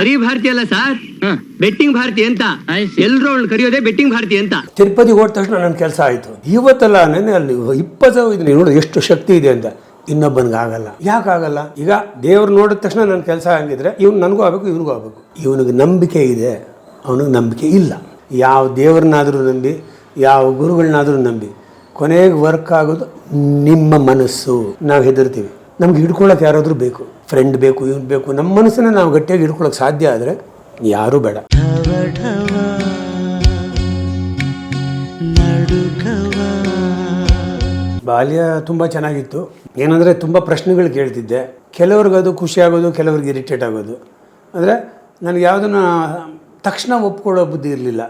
ಬರೀ ಭಾರತಿ ಅಲ್ಲ sir? Betting Bharati ಅಂತ. ಎಲ್ಲರೂ ಅವಳು ಕರೆಯೋದೇ ಬೆಟ್ಟಿಂಗ್ ಭಾರತಿ ಅಂತ. ತಿರುಪತಿ ಹೋದ ತಕ್ಷಣ ನನ್ನ ಕೆಲಸ ಆಯಿತು. ಇವತ್ತಲ್ಲ ನೆನೆ ಅಲ್ಲಿ ಇಪ್ಪತ್ತು ಇದನ್ನ ನೋಡು ಎಷ್ಟು ಶಕ್ತಿ ಇದೆ ಅಂತ. ಇನ್ನೊಬ್ಬನಿಗೆ ಆಗಲ್ಲ. ಯಾಕಾಗಲ್ಲ ಈಗ ದೇವ್ರು ನೋಡಿದ ತಕ್ಷಣ ನನ್ನ ಕೆಲಸ ಹಂಗಿದ್ರೆ ಇವ್ನು ನನಗೂ ಆಗಬೇಕು ಇವನಿಗೂ ಆಗಬೇಕು. ಇವನಿಗೆ ನಂಬಿಕೆ ಇದೆ. ಅವನಿಗೆ ನಂಬಿಕೆ ಇಲ್ಲ. ಯಾವ ದೇವ್ರನ್ನಾದರೂ ನಂಬಿ ಯಾವ ಗುರುಗಳನ್ನಾದರೂ ನಂಬಿ ಕೊನೆಗೆ ವರ್ಕ್ ಆಗೋದು ನಿಮ್ಮ ಮನಸ್ಸು. ನಾವು ಹೆದರ್ತೀವಿ. ನಮ್ಗೆ ಹಿಡ್ಕೊಳಕ್ಕೆ ಯಾರಾದರೂ ಬೇಕು. ಫ್ರೆಂಡ್ ಬೇಕು, ಇವ್ನು ಬೇಕು ನಮ್ಮ ಮನಸ್ಸನ್ನು ನಾವು ಗಟ್ಟಿಯಾಗಿ ಇಟ್ಕೊಳ್ಳೋಕೆ ಸಾಧ್ಯ ಆದರೆ ಯಾರೂ ಬೇಡ. ಬಾಲ್ಯ ತುಂಬ ಚೆನ್ನಾಗಿತ್ತು. ಏನಂದರೆ ತುಂಬ ಪ್ರಶ್ನೆಗಳು ಕೇಳ್ತಿದ್ದೆ. ಕೆಲವ್ರಿಗೆ ಅದು ಖುಷಿ ಆಗೋದು, ಕೆಲವ್ರಿಗೆ ಇರಿಟೇಟ್ ಆಗೋದು. ಅಂದರೆ ನನಗೆ ಯಾವುದನ್ನು ತಕ್ಷಣ ಒಪ್ಕೊಳ್ಳೋ ಬುದ್ಧಿ ಇರಲಿಲ್ಲ.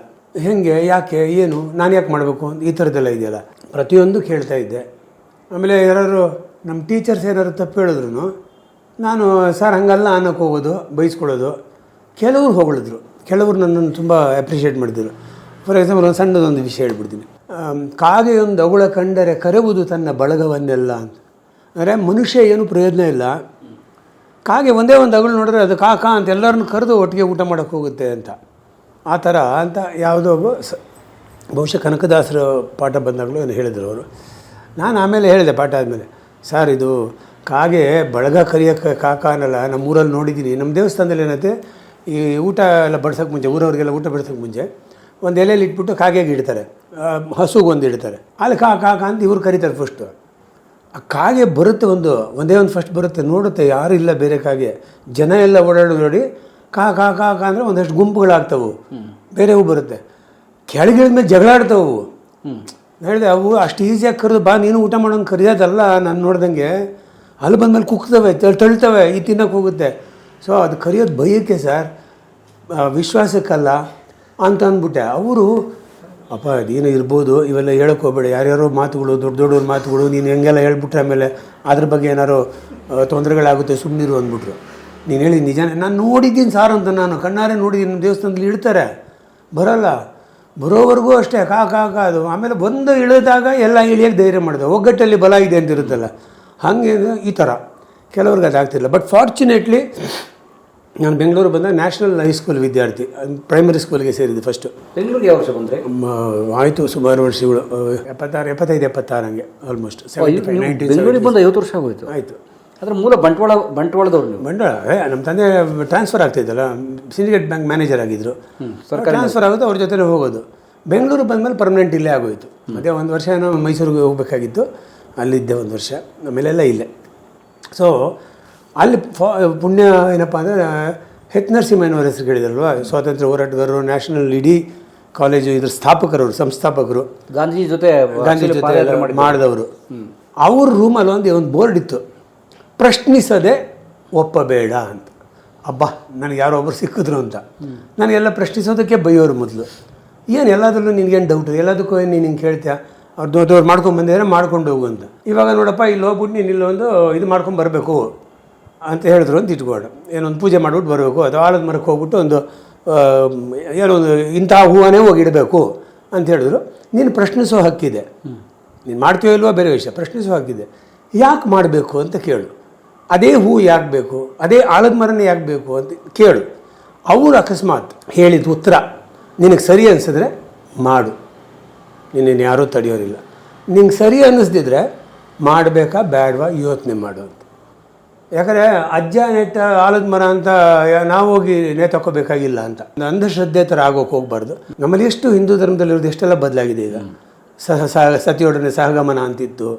ಹೆಂಗೆ, ಯಾಕೆ, ಏನು, ನಾನು ಯಾಕೆ ಮಾಡಬೇಕು? ಈ ಥರದ್ದೆಲ್ಲ ಇದೆಯಲ್ಲ. ಪ್ರತಿಯೊಂದು ಕೇಳ್ತಾ ಇದ್ದೆ. ಆಮೇಲೆ ಯಾರು ನಮ್ಮ ಟೀಚರ್ಸ್ ಏನಾದ್ರು ತಪ್ಪು ಹೇಳಿದ್ರು ನಾನು, ಸರ್, ಹಂಗಲ್ಲ ಅನ್ನೋಕ್ಕೆ ಹೋಗೋದು, ಬೈಸ್ಕೊಳ್ಳೋದು. ಕೆಲವರು ಹೊಗಳಿದ್ರು. ಕೆಲವರು ನನ್ನನ್ನು ತುಂಬ ಅಪ್ರಿಷಿಯೇಟ್ ಮಾಡಿದ್ರು. ಫಾರ್ ಎಕ್ಸಾಂಪಲ್ ಒಂದು ಸಣ್ಣದೊಂದು ವಿಷಯ ಹೇಳ್ಬಿಡ್ತೀನಿ. ಕಾಗೆಯೊಂದು ಅಗುಳ ಕಂಡರೆ ಕರೆವುದು ತನ್ನ ಬಳಗವನ್ನೆಲ್ಲ ಅಂತ. ಅಂದರೆ ಮನುಷ್ಯ ಏನು ಪ್ರಯೋಜನ ಇಲ್ಲ. ಕಾಗೆ ಒಂದೇ ಒಂದು ಅಗಳು ನೋಡಿದ್ರೆ ಅದು ಕಾ ಕಾ ಅಂತ ಎಲ್ಲರನ್ನು ಕರೆದು ಒಟ್ಟಿಗೆ ಊಟ ಮಾಡೋಕ್ಕೆ ಹೋಗುತ್ತೆ ಅಂತ. ಆ ಥರ ಅಂತ ಯಾವುದೋ ಸ, ಬಹುಶಃ ಕನಕದಾಸರ ಪಾಠ ಬಂದಾಗಲೂ ಏನು ಹೇಳಿದರು ಅವರು. ನಾನು ಆಮೇಲೆ ಹೇಳಿದೆ ಪಾಠ ಆದಮೇಲೆ. ಸರ್, ಇದು ಕಾಗೆ ಬಳಗ ಕರಿಯೋಕ್ಕೆ ಕಾಕ ಅನ್ನಲ್ಲ ನಮ್ಮ ಊರಲ್ಲಿ ನೋಡಿದ್ದೀನಿ. ನಮ್ಮ ದೇವಸ್ಥಾನದಲ್ಲಿ ಏನೈತೆ ಈ ಊಟ ಎಲ್ಲ ಬಡ್ಸೋಕ್ಕೆ ಮುಂಚೆ ಊರವ್ರಿಗೆಲ್ಲ ಊಟ ಬಡ್ಸೋಕ್ಕೆ ಮುಂಚೆ ಒಂದು ಎಲೆಯಲ್ಲಿ ಇಟ್ಬಿಟ್ಟು ಕಾಗೆಗೆ ಇಡ್ತಾರೆ. ಹಸುಗೆ ಒಂದು ಇಡ್ತಾರೆ. ಅಲ್ಲಿ ಕಾ ಕಾಕ ಅಂತ ಇವ್ರು ಕರೀತಾರೆ ಫಸ್ಟು ಆ ಕಾಗೆ ಬರುತ್ತೆ ಒಂದು ಒಂದೇ ಒಂದು ಫಸ್ಟ್ ಬರುತ್ತೆ. ನೋಡುತ್ತೆ ಯಾರು ಇಲ್ಲ ಬೇರೆ ಕಾಗೆ. ಜನ ಎಲ್ಲ ಓಡಾಡೋದು ನೋಡಿ ಕಾ ಕಾ ಕಾ ಕಾ ಅಂದರೆ ಒಂದಷ್ಟು ಗುಂಪುಗಳಾಗ್ತವು. ಬೇರೆವು ಬರುತ್ತೆ. ಕೆಳಗಿಳಿದ ಮೇಲೆ ಜಗಳಾಡ್ತವು ಹೇಳಿದೆ ಅವು ಅಷ್ಟು ಈಸಿಯಾಗಿ ಕರೆದು ಬಾ ನೀನು ಊಟ ಮಾಡೋಂಗೆ ಕರೆಯೋದಲ್ಲ ನಾನು ನೋಡ್ದಂಗೆ. ಅಲ್ಲಿ ಬಂದಮೇಲೆ ಕುಕ್ತವೆ ತಳ್- ತಳ್ತವೆ, ಈ ತಿನ್ನೋಕೆ ಹೋಗುತ್ತೆ. ಸೊ ಅದು ಕರೆಯೋದು ಭಯಕ್ಕೆ ಸರ್ ವಿಶ್ವಾಸಕ್ಕಲ್ಲ ಅಂತ ಅಂದ್ಬಿಟ್ಟೆ ಅವರು, ಅಪ್ಪ ಅದೇನೋ ಇರ್ಬೋದು, ಇವೆಲ್ಲ ಹೇಳಕ್ಕೆ ಹೋಗ್ಬೇಡ. ಯಾರ್ಯಾರೋ ಮಾತುಗಳು, ದೊಡ್ಡ ದೊಡ್ಡವ್ರ ಮಾತುಗಳು, ನೀನು ಹೆಂಗೆಲ್ಲ ಹೇಳ್ಬಿಟ್ರೆ ಆಮೇಲೆ ಅದ್ರ ಬಗ್ಗೆ ಏನಾರು ತೊಂದರೆಗಳಾಗುತ್ತೆ ಸುಮ್ಮನಿರು ಅಂದ್ಬಿಟ್ರು. ನೀನು ಹೇಳಿ ನಿಜಾನೇ ನಾನು ನೋಡಿದ್ದೀನಿ ಸಾರ್ ಅಂತ ನಾನು, ಕಣ್ಣಾರೆ ನೋಡಿದ್ದೀನಿ ದೇವಸ್ಥಾನದಲ್ಲಿ ಇಡ್ತಾರೆ. ಬರೋಲ್ಲ. ಬರೋವರೆಗೂ ಅಷ್ಟೇ, ಕಾ ಕಾ ಅದು. ಆಮೇಲೆ ಬಂದು ಇಳಿದಾಗ ಎಲ್ಲ ಇಳಿಯೋಕ್ಕೆ ಧೈರ್ಯ ಮಾಡಿದೆ. ಒಗ್ಗಟ್ಟಲ್ಲಿ ಬಲ ಇದೆ ಅಂತ ಇರುತ್ತಲ್ಲ ಹಾಗೆ ಈ ಥರ. ಕೆಲವ್ರಿಗೆ ಅದಾಗ್ತಿಲ್ಲ ಬಟ್ ಫಾರ್ಚುನೇಟ್ಲಿ ನಾನು ಬೆಂಗಳೂರು ಬಂದ ನ್ಯಾಷನಲ್ ಹೈಸ್ಕೂಲ್ ವಿದ್ಯಾರ್ಥಿ ಪ್ರೈಮರಿ ಸ್ಕೂಲ್ಗೆ ಸೇರಿದ್ದು ಫಸ್ಟ್ ಬೆಂಗಳೂರಿಗೆ ಯಾವ ವರ್ಷ ಬಂದರೆ? ಆಯಿತು ಸುಮಾರು ವರ್ಷಗಳು ಎಪ್ಪತ್ತಾರು ಎಪ್ಪತ್ತೈದು ಎಪ್ಪತ್ತಾರು ಹಂಗೆ ಆಲ್ಮೋಸ್ಟ್ ಬೆಂಗಳೂರಿಗೆ ಬಂದು ಐವತ್ತು ವರ್ಷ ಆಗೋಯ್ತು. ಆಯಿತು. ಅದರ ಮೂಲ ಬಂಟ್ವಾಳ ಬಂಟ್ವಾಳದವ್ರು ನೀವು? ಬಂಡವಾಳ ಏ, ನಮ್ಮ ತಂದೆ ಟ್ರಾನ್ಸ್ಫರ್ ಆಗ್ತಿದ್ದಲ್ಲ ಸಿಂಡಿಕೇಟ್ ಬ್ಯಾಂಕ್ ಮ್ಯಾನೇಜರ್ ಆಗಿದ್ದರು ಟ್ರಾನ್ಸ್ಫರ್ ಆಗೋದು ಅವ್ರ ಜೊತೆ ಹೋಗೋದು. ಬೆಂಗಳೂರು ಬಂದಮೇಲೆ ಪರ್ಮನೆಂಟ್ ಇಲ್ಲೇ ಆಗೋಯ್ತು. ಮತ್ತೆ ಒಂದು ವರ್ಷ ಏನೋ ಮೈಸೂರಿಗೆ ಹೋಗಬೇಕಾಗಿತ್ತು. ಅಲ್ಲಿದ್ದೆ ಒಂದು ವರ್ಷ. ಆಮೇಲೆಲ್ಲ ಇಲ್ಲೇ. ಸೊ ಅಲ್ಲಿ ಫಾ ಪುಣ್ಯ ಏನಪ್ಪ ಅಂದರೆ ಹೆಚ್ ನರಸಿಂಹಯ್ಯನವರ ಹೆಸರು ಕೇಳಿದ್ರಲ್ವ? ಸ್ವಾತಂತ್ರ್ಯ ಹೋರಾಟಗಾರರು ನ್ಯಾಷನಲ್ ಇಡೀ ಕಾಲೇಜು ಇದ್ರ ಸ್ಥಾಪಕರವರು ಸಂಸ್ಥಾಪಕರು. ಗಾಂಧೀಜಿ ಜೊತೆ ಗಾಂಧಿ ಜೊತೆ ಎಲ್ಲ. ಮಾಡಿದವರು. ಅವ್ರ ರೂಮಲ್ಲಿ ಒಂದು ಒಂದು ಬೋರ್ಡ್ ಇತ್ತು. ಪ್ರಶ್ನಿಸದೆ ಒಪ್ಪಬೇಡ ಅಂತ. ಅಬ್ಬಾ ನನಗೆ ಯಾರೋ ಒಬ್ಬರು ಸಿಕ್ಕಿದ್ರು ಅಂತ. ನನಗೆಲ್ಲ ಪ್ರಶ್ನಿಸೋದಕ್ಕೆ ಬೈಯೋರು ಮೊದಲು. ಏನು ಎಲ್ಲದರಲ್ಲೂ ನಿನಗೇನು ಡೌಟ್ ಎಲ್ಲದಕ್ಕೂ ಏನು ನೀನು ಹಿಂಗೆ ಕೇಳ್ತೀಯ? ಅವ್ರು ದೊಡ್ಡವ್ರು ಮಾಡ್ಕೊಂಡು ಮಾಡ್ಕೊಂಡು ಹೋಗು ಅಂತ. ಇವಾಗ ನೋಡಪ್ಪ, ಇಲ್ಲಿ ಹೋಗ್ಬಿಟ್ಟು ನೀನು ಇಲ್ಲೊಂದು ಇದು ಮಾಡ್ಕೊಂಡು ಬರಬೇಕು ಅಂತ ಹೇಳಿದ್ರು ಅಂತ ಇಟ್ಕೊಂಡು. ಏನೊಂದು ಪೂಜೆ ಮಾಡ್ಬಿಟ್ಟು ಬರಬೇಕು. ಅದು ಆಲದ ಮರಕ್ಕೆ ಹೋಗ್ಬಿಟ್ಟು ಒಂದು ಏನೋ ಒಂದು ಇಂಥ ಹೂವನೇ ಹೋಗಿ ಇಡಬೇಕು ಅಂತ ಹೇಳಿದ್ರು. ನೀನು ಪ್ರಶ್ನಿಸೋ ಹಕ್ಕಿದೆ. ನೀನು ಮಾಡ್ತೀವೋ ಇಲ್ವೋ ಬೇರೆ ವಿಷಯ, ಪ್ರಶ್ನಿಸೋ ಹಕ್ಕಿದೆ. ಯಾಕೆ ಮಾಡಬೇಕು ಅಂತ ಕೇಳು. ಅದೇ ಹೂ ಯಾಕೆ ಬೇಕು? ಅದೇ ಆಳದ ಮರನೇ ಯಾಕೆ ಬೇಕು ಅಂತ ಕೇಳು. ಅವರು ಅಕಸ್ಮಾತ್ ಹೇಳಿದ ಉತ್ತರ ನಿನಗೆ ಸರಿ ಅನಿಸಿದ್ರೆ ಮಾಡು. ನಿನ್ನೇನು ಯಾರೂ ತಡೆಯೋರಿಲ್ಲ. ನಿಂಗೆ ಸರಿ ಅನ್ನಿಸ್ದಿದ್ರೆ ಮಾಡಬೇಕಾ ಬೇಡವಾ ಯೋಚನೆ ಮಾಡು ಅಂತ. ಯಾಕಂದರೆ ಅಜ್ಜ ನೆಟ್ಟ ಆಲದ ಮರ ಅಂತ ನಾವು ಹೋಗಿ ನೇತಕ್ಕೋಬೇಕಾಗಿಲ್ಲ ಅಂತ. ಅಂಧಶ್ರದ್ಧೆ ಥರ ಆಗೋಕೆ ಹೋಗ್ಬಾರ್ದು. ನಮ್ಮಲ್ಲಿ ಎಷ್ಟು ಹಿಂದೂ ಧರ್ಮದಲ್ಲಿರೋದು ಎಷ್ಟೆಲ್ಲ ಬದಲಾಗಿದೆ ಈಗ. ಸಹ ಸಹ ಸತಿಯೊಡನೆ ಸಹಗಮನ ಅಂತಿತ್ತು.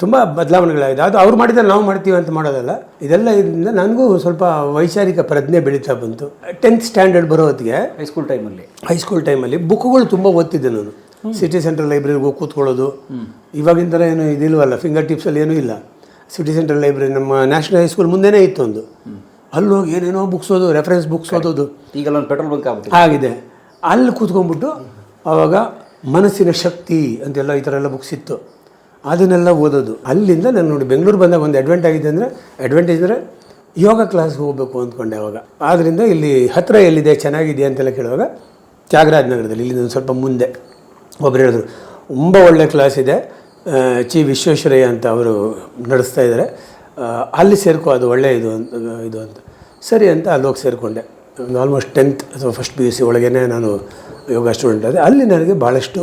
ತುಂಬ ಬದಲಾವಣೆಗಳಾಗಿದೆ. ಅದು ಅವ್ರು ಮಾಡಿದ್ರೆ ನಾವು ಮಾಡ್ತೀವಿ ಅಂತ ಮಾಡೋದಲ್ಲ. ಇದೆಲ್ಲ ಇದರಿಂದ ನನಗೂ ಸ್ವಲ್ಪ ವೈಚಾರಿಕ ಪ್ರಜ್ಞೆ ಬೆಳೀತಾ ಬಂತು. ಟೆಂತ್ ಸ್ಟ್ಯಾಂಡರ್ಡ್ ಬರೋ ಹೊತ್ತಿಗೆ ಹೈಸ್ಕೂಲ್ ಟೈಮಲ್ಲಿ ಹೈಸ್ಕೂಲ್ ಟೈಮಲ್ಲಿ ಬುಕ್ಗಳು ತುಂಬ ಓದ್ತಿದ್ದೆ ನಾನು. ಸಿಟಿ ಸೆಂಟ್ರಲ್ ಲೈಬ್ರರಿಗೆ ಹೋಗಿ ಕೂತ್ಕೊಳ್ಳೋದು. ಇವಾಗಿನ ಥರ ಏನು ಇದಿಲ್ವಲ್ಲ ಫಿಂಗರ್ ಟಿಪ್ಸಲ್ಲಿ ಏನೂ ಇಲ್ಲ. ಸಿಟಿ ಸೆಂಟ್ರಲ್ ಲೈಬ್ರರಿ ನಮ್ಮ ನ್ಯಾಷನಲ್ ಹೈಸ್ಕೂಲ್ ಮುಂದೆನೇ ಇತ್ತು ಒಂದು. ಅಲ್ಲಿ ಹೋಗಿ ಏನೇನೋ ಬುಕ್ಸ್ ಓದು ರೆಫರೆನ್ಸ್ ಬುಕ್ಸ್ ಓದೋದು. ಈಗೆಲ್ಲ ಒಂದು ಪೆಟ್ರೋಲ್ ಬಂಕ್ ಆಗುತ್ತೆ ಆಗಿದೆ. ಅಲ್ಲಿ ಕೂತ್ಕೊಂಡ್ಬಿಟ್ಟು ಆವಾಗ ಮನಸ್ಸಿನ ಶಕ್ತಿ ಅಂತೆಲ್ಲ ಈ ಥರ ಎಲ್ಲ ಬುಕ್ಸ್ ಇತ್ತು. ಅದನ್ನೆಲ್ಲ ಓದೋದು. ಅಲ್ಲಿಂದ ನಾನು ನೋಡಿ ಬೆಂಗಳೂರು ಬಂದಾಗ ಒಂದು ಅಡ್ವಾಂಟ್ ಆಗಿದೆ ಅಂದರೆ ಅಡ್ವಾಂಟೇಜ್ ಅಂದರೆ ಯೋಗ ಕ್ಲಾಸ್ಗೆ ಹೋಗಬೇಕು ಅಂದ್ಕೊಂಡೆ ಅವಾಗ. ಆದ್ದರಿಂದ ಇಲ್ಲಿ ಹತ್ತಿರ ಎಲ್ಲಿದೆ ಚೆನ್ನಾಗಿದೆ ಅಂತೆಲ್ಲ ಕೇಳುವಾಗ ತ್ಯಾಗರಾಜನಗರದಲ್ಲಿ ಇಲ್ಲಿ ಒಂದು ಸ್ವಲ್ಪ ಮುಂದೆ. ಒಬ್ಬರು ಹೇಳಿದ್ರು, ತುಂಬ ಒಳ್ಳೆ ಕ್ಲಾಸ್ ಇದೆ ಚಿ ವಿಶ್ವೇಶ್ವರಯ್ಯ ಅಂತ ಅವರು ನಡೆಸ್ತಾ ಇದ್ದಾರೆ ಅಲ್ಲಿ ಸೇರ್ಕೋ, ಅದು ಒಳ್ಳೆಯ ಇದು ಅಂತ ಇದು ಅಂತ. ಸರಿ ಅಂತ ಅಲ್ಲಿ ಹೋಗಿ ಸೇರಿಕೊಂಡೆ. ಆಲ್ಮೋಸ್ಟ್ ಟೆಂತ್ ಅಥವಾ ಫಸ್ಟ್ ಪಿ ಯು ಸಿ ಒಳಗೇ ನಾನು ಯೋಗ ಸ್ಟೂಡೆಂಟ್ ಆದರೆ ಅಲ್ಲಿ ನನಗೆ ಭಾಳಷ್ಟು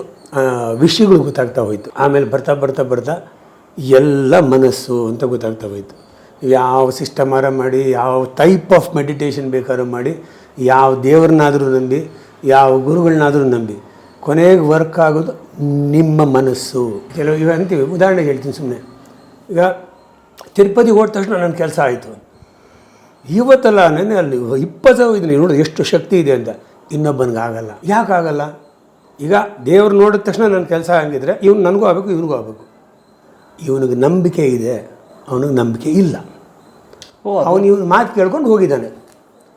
ವಿಷಯಗಳು ಗೊತ್ತಾಗ್ತಾ ಹೋಯಿತು. ಆಮೇಲೆ ಬರ್ತಾ ಬರ್ತಾ ಬರ್ತಾ ಎಲ್ಲ ಮನಸ್ಸು ಅಂತ ಗೊತ್ತಾಗ್ತಾ ಹೋಯಿತು. ಯಾವ ಸಿಸ್ಟಮಾರ ಮಾಡಿ, ಯಾವ ಟೈಪ್ ಆಫ್ ಮೆಡಿಟೇಷನ್ ಬೇಕಾದ್ರೂ ಮಾಡಿ, ಯಾವ ದೇವ್ರನ್ನಾದರೂ ನಂಬಿ, ಯಾವ ಗುರುಗಳನ್ನಾದರೂ ನಂಬಿ ಕೊನೆಗೆ ವರ್ಕ್ ಆಗೋದು ನಿಮ್ಮ ಮನಸ್ಸು. ಕೆಲವು ಇವಾಗ ಅಂತೀವಿ ಉದಾಹರಣೆಗೆ ಹೇಳ್ತೀನಿ ಸುಮ್ಮನೆ ಈಗ ತಿರುಪತಿಗೆ ಹೋದ ತಕ್ಷಣ ನನ್ನ ಕೆಲಸ ಆಯಿತು. ಇವತ್ತಲ್ಲ ನೆನೆ ಅಲ್ಲಿ ಇಪ್ಪತ್ತು ಇದನ್ನ ನೋಡಿ ಎಷ್ಟು ಶಕ್ತಿ ಇದೆ ಅಂತ. ಇನ್ನೊಬ್ಬನಿಗೆ ಆಗಲ್ಲ. ಯಾಕೆ ಆಗಲ್ಲ? ಈಗ ದೇವ್ರು ನೋಡಿದ ತಕ್ಷಣ ನನ್ನ ಕೆಲಸ ಹಂಗಿದ್ರೆ ಇವನು ನನಗೂ ಆಗಬೇಕು ಇವನಿಗೂ ಆಗಬೇಕು. ಇವನಿಗೆ ನಂಬಿಕೆ ಇದೆ ಅವನಿಗೆ ನಂಬಿಕೆ ಇಲ್ಲ. ಓ ಅವನು ಇವನು ಮಾತು ಕೇಳ್ಕೊಂಡು ಹೋಗಿದ್ದಾನೆ.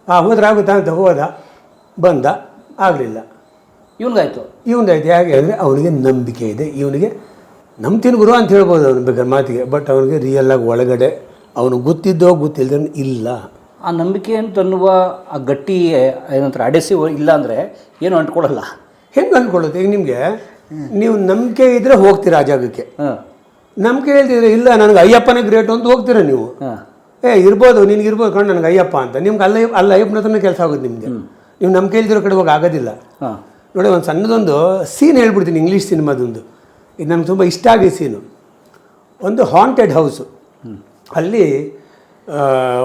ಆ ಹೋದ್ರೆ ಆಗುತ್ತಾ ಅಂತ ಹೋದ ಬಂದ ಆಗಲಿಲ್ಲ. ಇವನ್ಗಾಯ್ತು. ಇವನಿಗಾಯ್ತು. ಹೇಗೆ ಅಂದರೆ ಅವನಿಗೆ ನಂಬಿಕೆ ಇದೆ. ಇವನಿಗೆ ನಂಬ್ತೀನಿ ಗುರು ಅಂತ ಹೇಳ್ಬೋದು ಅವನು ಬೇಕಾದ್ರೆ ಮಾತಿಗೆ ಬಟ್ ಅವನಿಗೆ ಆಗಿ ಒಳಗಡೆ ಅವನು ಗೊತ್ತಿದ್ದೋ ಗೊತ್ತಿಲ್ಲದ ಇಲ್ಲ. ಆ ನಂಬಿಕೆ ಅಂತ ಅನ್ನುವ ಆ ಗಟ್ಟಿ ಏನಂತಾರೆ ಅಡೆಸಿ ಇಲ್ಲ ಅಂದರೆ ಏನು ಅಂಟ್ಕೊಳ್ಳಲ್ಲ. ಹೆಂಗೆ ಅಂದ್ಕೊಳ್ಳುತ್ತೆ ಈಗ ನಿಮಗೆ ನೀವು ನಂಬಿಕೆ ಇದ್ದರೆ ಹೋಗ್ತೀರಾ ಆ ಜಾಗಕ್ಕೆ? ನಂಬಿಕೆ ಹೇಳ್ತಿದ್ರೆ ಇಲ್ಲ ನನಗೆ ಅಯ್ಯಪ್ಪನೇ ಗ್ರೇಟ್ ಅಂತ ಹೋಗ್ತೀರಾ ನೀವು? ಏ ಇರ್ಬೋದು ನಿನಗೆ ಇರ್ಬೋದು ಕಣ್ಣು ನನಗೆ ಅಯ್ಯಪ್ಪ ಅಂತ. ನಿಮ್ಗೆ ಅಲ್ಲ ಅಲ್ಲ ಅಯ್ಯಪ್ಪನ ಹತ್ರನೇ ಕೆಲಸ ಆಗುತ್ತೆ ನಿಮಗೆ. ನೀವು ನಂಬಿಕೆ ಇಲ್ದಿರೋ ಕಡೆ ಹೋಗಿ ಆಗೋದಿಲ್ಲ. ನೋಡಿ ಒಂದು ಸಣ್ಣದೊಂದು ಸೀನ್ ಹೇಳ್ಬಿಡ್ತೀನಿ ಇಂಗ್ಲೀಷ್ ಸಿನಿಮಾದೊಂದು. ಇದು ನನಗೆ ತುಂಬ ಇಷ್ಟ ಆಗಿದೆ ಸೀನು ಒಂದು ಹಾಂಟೆಡ್ ಹೌಸು ಅಲ್ಲಿ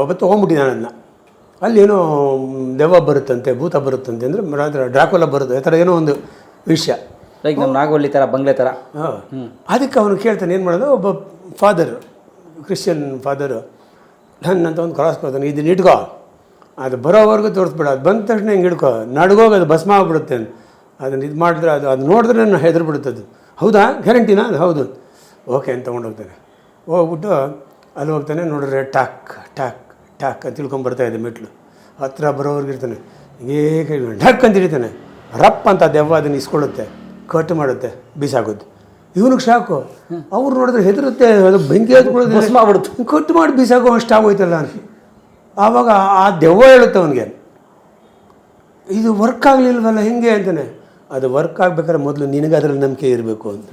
ಒಬ್ಬ ತೊಗೊಂಬಿಟ್ಟಿದ್ದಾನೆ ಅದನ್ನ ಅಲ್ಲಿ ಏನೋ ದೆವ್ವ ಬರುತ್ತಂತೆ ಭೂತ ಬರುತ್ತಂತೆ ಅಂದರೆ ಡ್ರಾಕೋಲ ಬರುತ್ತೆ ಆ ಥರ ಏನೋ ಒಂದು ವಿಷಯ. ಲೈಕ್ ನಮ್ಮ ನಾಗೋಲಿ ಥರ ಬಂಗ್ಲೆ ಥರ ಹಾಂ. ಅದಕ್ಕೆ ಅವನು ಕೇಳ್ತಾನೆ ಏನು ಮಾಡೋದು ಒಬ್ಬ ಫಾದರ್ ಕ್ರಿಶ್ಚಿಯನ್ ಫಾದರು ನನ್ನಂತ ಒಂದು ಕ್ರಾಸ್ ಕೊಡ್ತಾನೆ ಇದನ್ನ ಇಟ್ಕೋ. ಅದು ಬರೋವರೆಗೂ ತೋರಿಸ್ಬೇಡ. ಅದು ಬಂದ ತಕ್ಷಣ ಹಿಂಗೆ ಹಿಡ್ಕೋ. ನಡ್ಗೋಗಿ ಅದು ಭಸ್ಮ ಆಗ್ಬಿಡುತ್ತೆ ಅದನ್ನು ಇದು ಮಾಡಿದ್ರೆ ಅದು ಅದು ನೋಡಿದ್ರೆ ನಾನು ಹೆದರ್ ಬಿಡುತ್ತೆ ಅದು ಹೌದಾ? ಗ್ಯಾರಂಟಿನಾ? ಅದು ಹೌದು. ಓಕೆ ಅಂತ ತೊಗೊಂಡೋಗ್ತಾನೆ ಹೋಗ್ಬಿಟ್ಟು ಅಲ್ಲಿ ಹೋಗ್ತಾನೆ ನೋಡಿದ್ರೆ ಟಾಕ್ ಟಾಕ್ ಟಾಕ್ ಅಂತ ತಿಳ್ಕೊಂಬರ್ತಾ ಇದೆ ಮೆಟ್ಲು. ಹತ್ರ ಬರೋವ್ರಿಗೆ ಇರ್ತಾನೆ. ಹೀಗೇ ಕೈ ಢಕ್ ಅಂತ ಹಿಡಿತಾನೆ ರಪ್ ಅಂತ ದೆವ್ವ ಅದನ್ನು ಇಸ್ಕೊಳ್ಳುತ್ತೆ ಕಟ್ ಮಾಡುತ್ತೆ ಬೀಸಾಕೋದು. ಇವನಿಗೆ ಶಾಕು. ಅವ್ರು ನೋಡಿದ್ರೆ ಹೆದರುತ್ತೆ ಅದು ಬೆಂಕಿ ಹತ್ಕೊಳ್ಳೋದು ಭಸ್ಮ ಆಗ್ಬಿಡುತ್ತೆ. ಕಟ್ ಮಾಡಿ ಬೀಸಾಕೋ ಅಷ್ಟು ಆಗೋಯ್ತಲ್ಲ ಅಂತ. ಆವಾಗ ಆ ದೆವ್ವ ಹೇಳುತ್ತೆ ಅವನಿಗೆ ಇದು ವರ್ಕ್ ಆಗಲಿಲ್ವಲ್ಲ ಹೆಂಗೆ ಅಂತಾನೆ. ಅದು ವರ್ಕ್ ಆಗ್ಬೇಕಾದ್ರೆ ಮೊದಲು ನಿನಗೆ ಅದರಲ್ಲಿ ನಂಬಿಕೆ ಇರಬೇಕು ಅಂತ.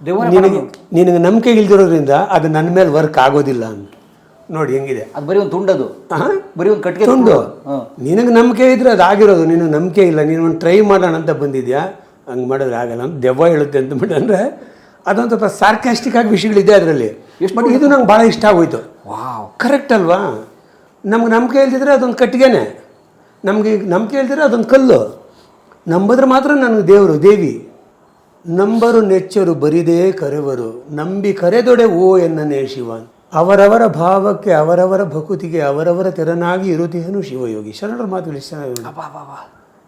ನಿನಗೆ ನಿನಗೆ ನಂಬಿಕೆ ಇಲ್ದಿರೋದ್ರಿಂದ ಅದು ನನ್ನ ಮೇಲೆ ವರ್ಕ್ ಆಗೋದಿಲ್ಲ ಅಂತ. ನೋಡಿ ಹೆಂಗಿದೆ. ಅದು ಬರೀ ಒಂದು ತುಂಡದು? ಬರೀ ಒಂದು ಕಟ್ಟಿಗೆ ತುಂಡು. ನಿನಗೆ ನಂಬಿಕೆ ಇದ್ರೆ ಅದು ಆಗಿರೋದು. ನಿನಗೆ ನಂಬಿಕೆ ಇಲ್ಲ. ನೀನು ಒಂದು ಟ್ರೈ ಮಾಡೋಣ ಅಂತ ಬಂದಿದ್ಯಾ? ಹಂಗೆ ಮಾಡಿದ್ರೆ ಆಗಲ್ಲ. ಅಂತ ದೆವ್ವ ಹೇಳುತ್ತೆ ಅಂತ ಬಿಟ್ಟು ಅಂದರೆ ಅದೊಂದು ಸ್ವಲ್ಪ ಸಾರ್ಕ್ಯಾಸ್ಟಿಕ್ ಆಗಿ ವಿಷಯಗಳಿದೆ ಅದರಲ್ಲಿ. ಬಟ್ ಇದು ನಂಗೆ ಭಾಳ ಇಷ್ಟ ಆಗೋಯ್ತು. ವಾವ್. ಕರೆಕ್ಟ್ ಅಲ್ವಾ? ನಮ್ಗೆ ನಂಬಿಕೆ ಇಲ್ದಿದ್ರೆ ಅದೊಂದು ಕಟ್ಟಿಗೆನೆ. ನಮಗೆ ನಂಬಿಕೆ ಇಲ್ದಿದ್ರೆ ಅದೊಂದು ಕಲ್ಲು. ನಂಬಿದ್ರೆ ಮಾತ್ರ ನನಗೆ ದೇವರು ದೇವಿ. ನಂಬರು ನೆಚ್ಚರು ಬರಿದೇ ಕರೆವರು. ನಂಬಿ ಕರೆದೊಡೆ ಓ ಎನ್ನನೇ ಶಿವ ಅವರವರ ಭಾವಕ್ಕೆ ಅವರವರ ಭಕುತಿಗೆ ಅವರವರ ತೆರನಾಗಿ ಇರುತ್ತೇನು ಶಿವಯೋಗಿ. ಶರಣರ ಮಾತು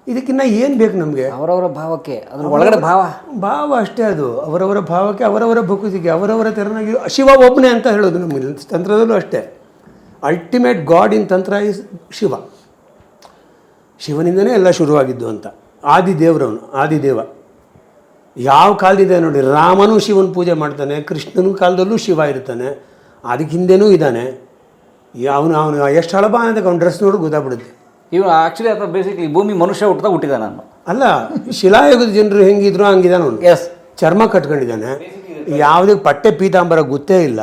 ಇದಕ್ಕಿನ್ನ ಏನು ಬೇಕು ನಮಗೆ? ಅವರವರ ಭಾವಕ್ಕೆ ಅದರ ಒಳಗಡೆ ಭಾವ. ಭಾವ ಅಷ್ಟೇ ಅದು. ಅವರವರ ಭಾವಕ್ಕೆ ಅವರವರ ಭಕುತಿಗೆ ಅವರವರ ತೆರನಾಗಿ ಶಿವ ಒಬ್ಬನೇ ಅಂತ ಹೇಳೋದು ನಮಗೆ ತಂತ್ರದಲ್ಲೂ ಅಷ್ಟೇ. ಅಲ್ಟಿಮೇಟ್ ಗಾಡ್ ಇನ್ ತಂತ್ರ ಇಸ್ ಶಿವ. ಶಿವನಿಂದನೇ ಎಲ್ಲ ಶುರುವಾಗಿದ್ದು ಅಂತ. ಆದಿ ದೇವರವನು ಆದಿದೇವ. ಯಾವ ಕಾಲದಿದೆ ನೋಡಿ ರಾಮನು ಶಿವನ ಪೂಜೆ ಮಾಡ್ತಾನೆ ಕೃಷ್ಣನ ಕಾಲದಲ್ಲೂ ಶಿವ ಇರ್ತಾನೆ ಅದಕ್ಕೆ ಹಿಂದೆನೂ ಇದ್ದಾನೆ. ಅವನು ಅವನು ಎಷ್ಟು ಹಳಬ ಅಂತ ಅವ್ನ ಡ್ರೆಸ್ ನೋಡಿ ಗೊತ್ತಾಗ್ಬಿಡುತ್ತೆ. ಇವ ಆಕ್ಚುಲಿ ಅಥವಾ ಬೇಸಿಕ್ಲಿ ಭೂಮಿ ಮನುಷ್ಯ ಹುಟ್ಟದ ಹುಟ್ಟಿದ ನಾನು ಅಲ್ಲ ಶಿಲಾಯುಗದ ಜನರು ಹೆಂಗಿದ್ರು ಹಂಗಿದಾನೆ ಅವನು. ಎಸ್ ಚರ್ಮ ಕಟ್ಕೊಂಡಿದ್ದಾನೆ. ಯಾವುದೇ ಪಟ್ಟೆ ಪೀತಾಂಬರ ಗೊತ್ತೇ ಇಲ್ಲ.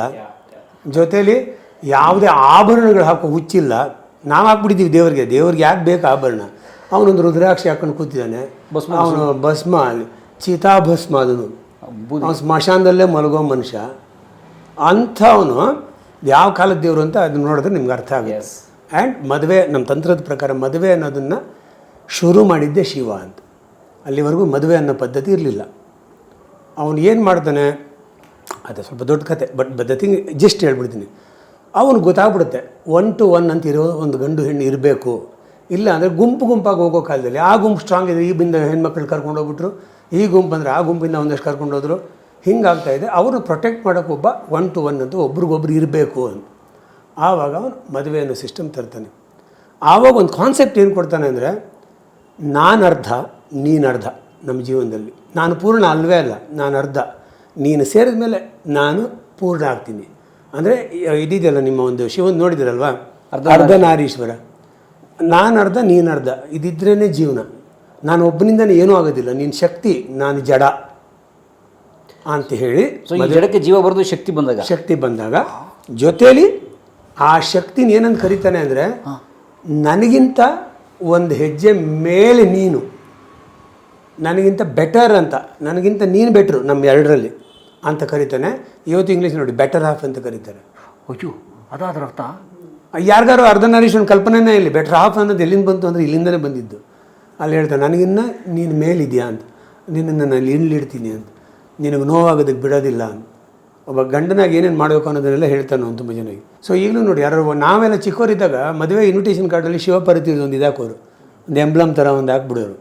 ಜೊತೇಲಿ ಯಾವುದೇ ಆಭರಣಗಳು ಹಾಕೋ ಹುಚ್ಚಿಲ್ಲ. ನಾವು ಹಾಕ್ಬಿಟ್ಟಿದ್ದೀವಿ ದೇವರಿಗೆ. ದೇವ್ರಿಗೆ ಯಾಕೆ ಬೇಕು ಆಭರಣ? ಅವನೊಂದು ರುದ್ರಾಕ್ಷಿ ಹಾಕೊಂಡು ಕೂತಿದ್ದಾನೆ. ಅವನು ಭಸ್ಮ. ಅಲ್ಲಿ. ಚಿತಾಭಸ್ಮ ಅದನ್ನು. ಅವನು ಸ್ಮಶಾನದಲ್ಲೇ ಮಲಗೋ ಮನುಷ್ಯ. ಅಂಥವನು ಯಾವ ಕಾಲದ ದೇವರು ಅಂತ ಅದನ್ನ ನೋಡಿದ್ರೆ ನಿಮ್ಗೆ ಅರ್ಥ ಆಗುತ್ತೆ. ಆ್ಯಂಡ್ ಮದುವೆ ನಮ್ಮ ತಂತ್ರದ ಪ್ರಕಾರ ಮದುವೆ ಅನ್ನೋದನ್ನು ಶುರು ಮಾಡಿದ್ದೆ ಶಿವ ಅಂತ. ಅಲ್ಲಿವರೆಗೂ ಮದುವೆ ಅನ್ನೋ ಪದ್ಧತಿ ಇರಲಿಲ್ಲ. ಅವನು ಏನು ಮಾಡ್ತಾನೆ? ಅದು ಸ್ವಲ್ಪ ದೊಡ್ಡ ಕತೆ ಬಟ್ ಪದ್ಧತಿ ಜಸ್ಟ್ ಹೇಳ್ಬಿಡ್ತೀನಿ. ಅವನು ಗೊತ್ತಾಗ್ಬಿಡುತ್ತೆ. ಒನ್ ಟು ಒನ್ ಅಂತ ಇರೋ ಒಂದು ಗಂಡು ಹೆಣ್ಣು ಇರಬೇಕು. ಇಲ್ಲ ಅಂದರೆ ಗುಂಪು ಗುಂಪಾಗಿ ಹೋಗೋ ಕಾಲದಲ್ಲಿ ಆ ಗುಂಪು ಸ್ಟ್ರಾಂಗ್ ಇದೆ ಈ ಬಿಂದ ಹೆಣ್ಮಕ್ಳು ಕರ್ಕೊಂಡು ಹೋಗ್ಬಿಟ್ರು ಈ ಗುಂಪು ಅಂದರೆ ಆ ಗುಂಪಿಂದ ಒಂದಷ್ಟು ಕರ್ಕೊಂಡು ಹೋದರು. ಹಿಂಗಾಗ್ತಾ ಇದೆ ಅವ್ರನ್ನ ಪ್ರೊಟೆಕ್ಟ್ ಮಾಡೋಕೆ ಒಬ್ಬ ಒನ್ ಟು ಒನ್ ಅಂತ ಒಬ್ರಿಗೊಬ್ರು ಇರಬೇಕು ಅಂತ. ಆವಾಗ ಅವನು ಮದುವೆ ಅನ್ನೋ ಸಿಸ್ಟಮ್ ತರ್ತಾನೆ. ಆವಾಗ ಒಂದು ಕಾನ್ಸೆಪ್ಟ್ ಏನು ಕೊಡ್ತಾನೆ ಅಂದರೆ ನಾನು ಅರ್ಧ ನೀನು ಅರ್ಧ ನಮ್ಮ ಜೀವನದಲ್ಲಿ. ನಾನು ಪೂರ್ಣ ಅಲ್ವೇ ಅಲ್ಲ ನಾನು ಅರ್ಧ ನೀನು ಸೇರಿದ ಮೇಲೆ ನಾನು ಪೂರ್ಣ ಆಗ್ತೀನಿ. ಅಂದರೆ ಇದಿದೆಯಲ್ಲ ನಿಮ್ಮ ಒಂದು ಶಿವನ್ ನೋಡಿದಿರಲ್ವಾ? ಅರ್ಧ ನಾರೀಶ್ವರ ನಾನು ಅರ್ಧ ನೀನು ಅರ್ಧ. ಇದಿದ್ರೇ ಜೀವನ. ನಾನು ಒಬ್ಬನಿಂದ ಏನೂ ಆಗೋದಿಲ್ಲ. ನೀನು ಶಕ್ತಿ ನಾನು ಜಡ ಅಂತ ಹೇಳಿ ಜಡಕ್ಕೆ ಜೀವ ಬರೋದು ಶಕ್ತಿ ಬಂದಾಗ? ಶಕ್ತಿ ಬಂದಾಗ. ಜೊತೇಲಿ ಆ ಶಕ್ತಿನ ಏನಂತ ಕರಿತಾನೆ ಅಂದರೆ ನನಗಿಂತ ಒಂದು ಹೆಜ್ಜೆ ಮೇಲೆ ನೀನು. ನನಗಿಂತ ಬೆಟರ್ ಅಂತ. ನನಗಿಂತ ನೀನು ಬೆಟ್ರು ನಮ್ಮ ಎರಡರಲ್ಲಿ ಅಂತ ಕರಿತಾನೆ. ಇವತ್ತು ಇಂಗ್ಲೀಷ್ ನೋಡಿ ಬೆಟರ್ ಹಾಫ್ ಅಂತ ಕರೀತಾರೆ. ಅಯ್ಯೋ ಅದಾದ್ರ ಅರ್ಥ ಯಾರಿಗಾರು ಅರ್ಧನಾರೀಶ್ವರನ ಕಲ್ಪನೆನೇ ಇಲ್ಲಿ. ಬೆಟ್ರ್ ಹಾಫ್ ಅನ್ನೋದು ಎಲ್ಲಿಂದ ಬಂತು ಅಂದರೆ ಇಲ್ಲಿಂದನೇ ಬಂದಿದ್ದು. ಅಲ್ಲಿ ಹೇಳ್ತಾನೆ, ನನಗಿನ್ನ ನೀನು ಮೇಲಿದೆಯಾ ಅಂತ. ನಿನ್ನನ್ನು ನಾನು ಇಲ್ಲಿಡ್ತೀನಿ ಅಂತ. ನಿನಗೆ ನೋವಾಗೋದಕ್ಕೆ ಬಿಡೋದಿಲ್ಲ ಅಂತ. ಒಬ್ಬ ಗಂಡನಾಗಿ ಏನೇನು ಮಾಡಬೇಕು ಅನ್ನೋದನ್ನೆಲ್ಲ ಹೇಳ್ತಾನೆ ಅಂತ ತುಂಬ ಜನಕ್ಕೆ ಸೊ ಈಗಲೂ ನೋಡಿ, ಯಾರು ನಾವೆಲ್ಲ ಚಿಕ್ಕವರಿದ್ದಾಗ ಮದುವೆ ಇನ್ವಿಟೇಷನ್ ಕಾರ್ಡಲ್ಲಿ ಶಿವಪಾರ್ವತಿ ಒಂದು ಇದಾಕೋರು. ಒಂದು ಎಂಬ್ಲಮ್ ಥರ ಒಂದು ಹಾಕ್ಬಿಡೋರು.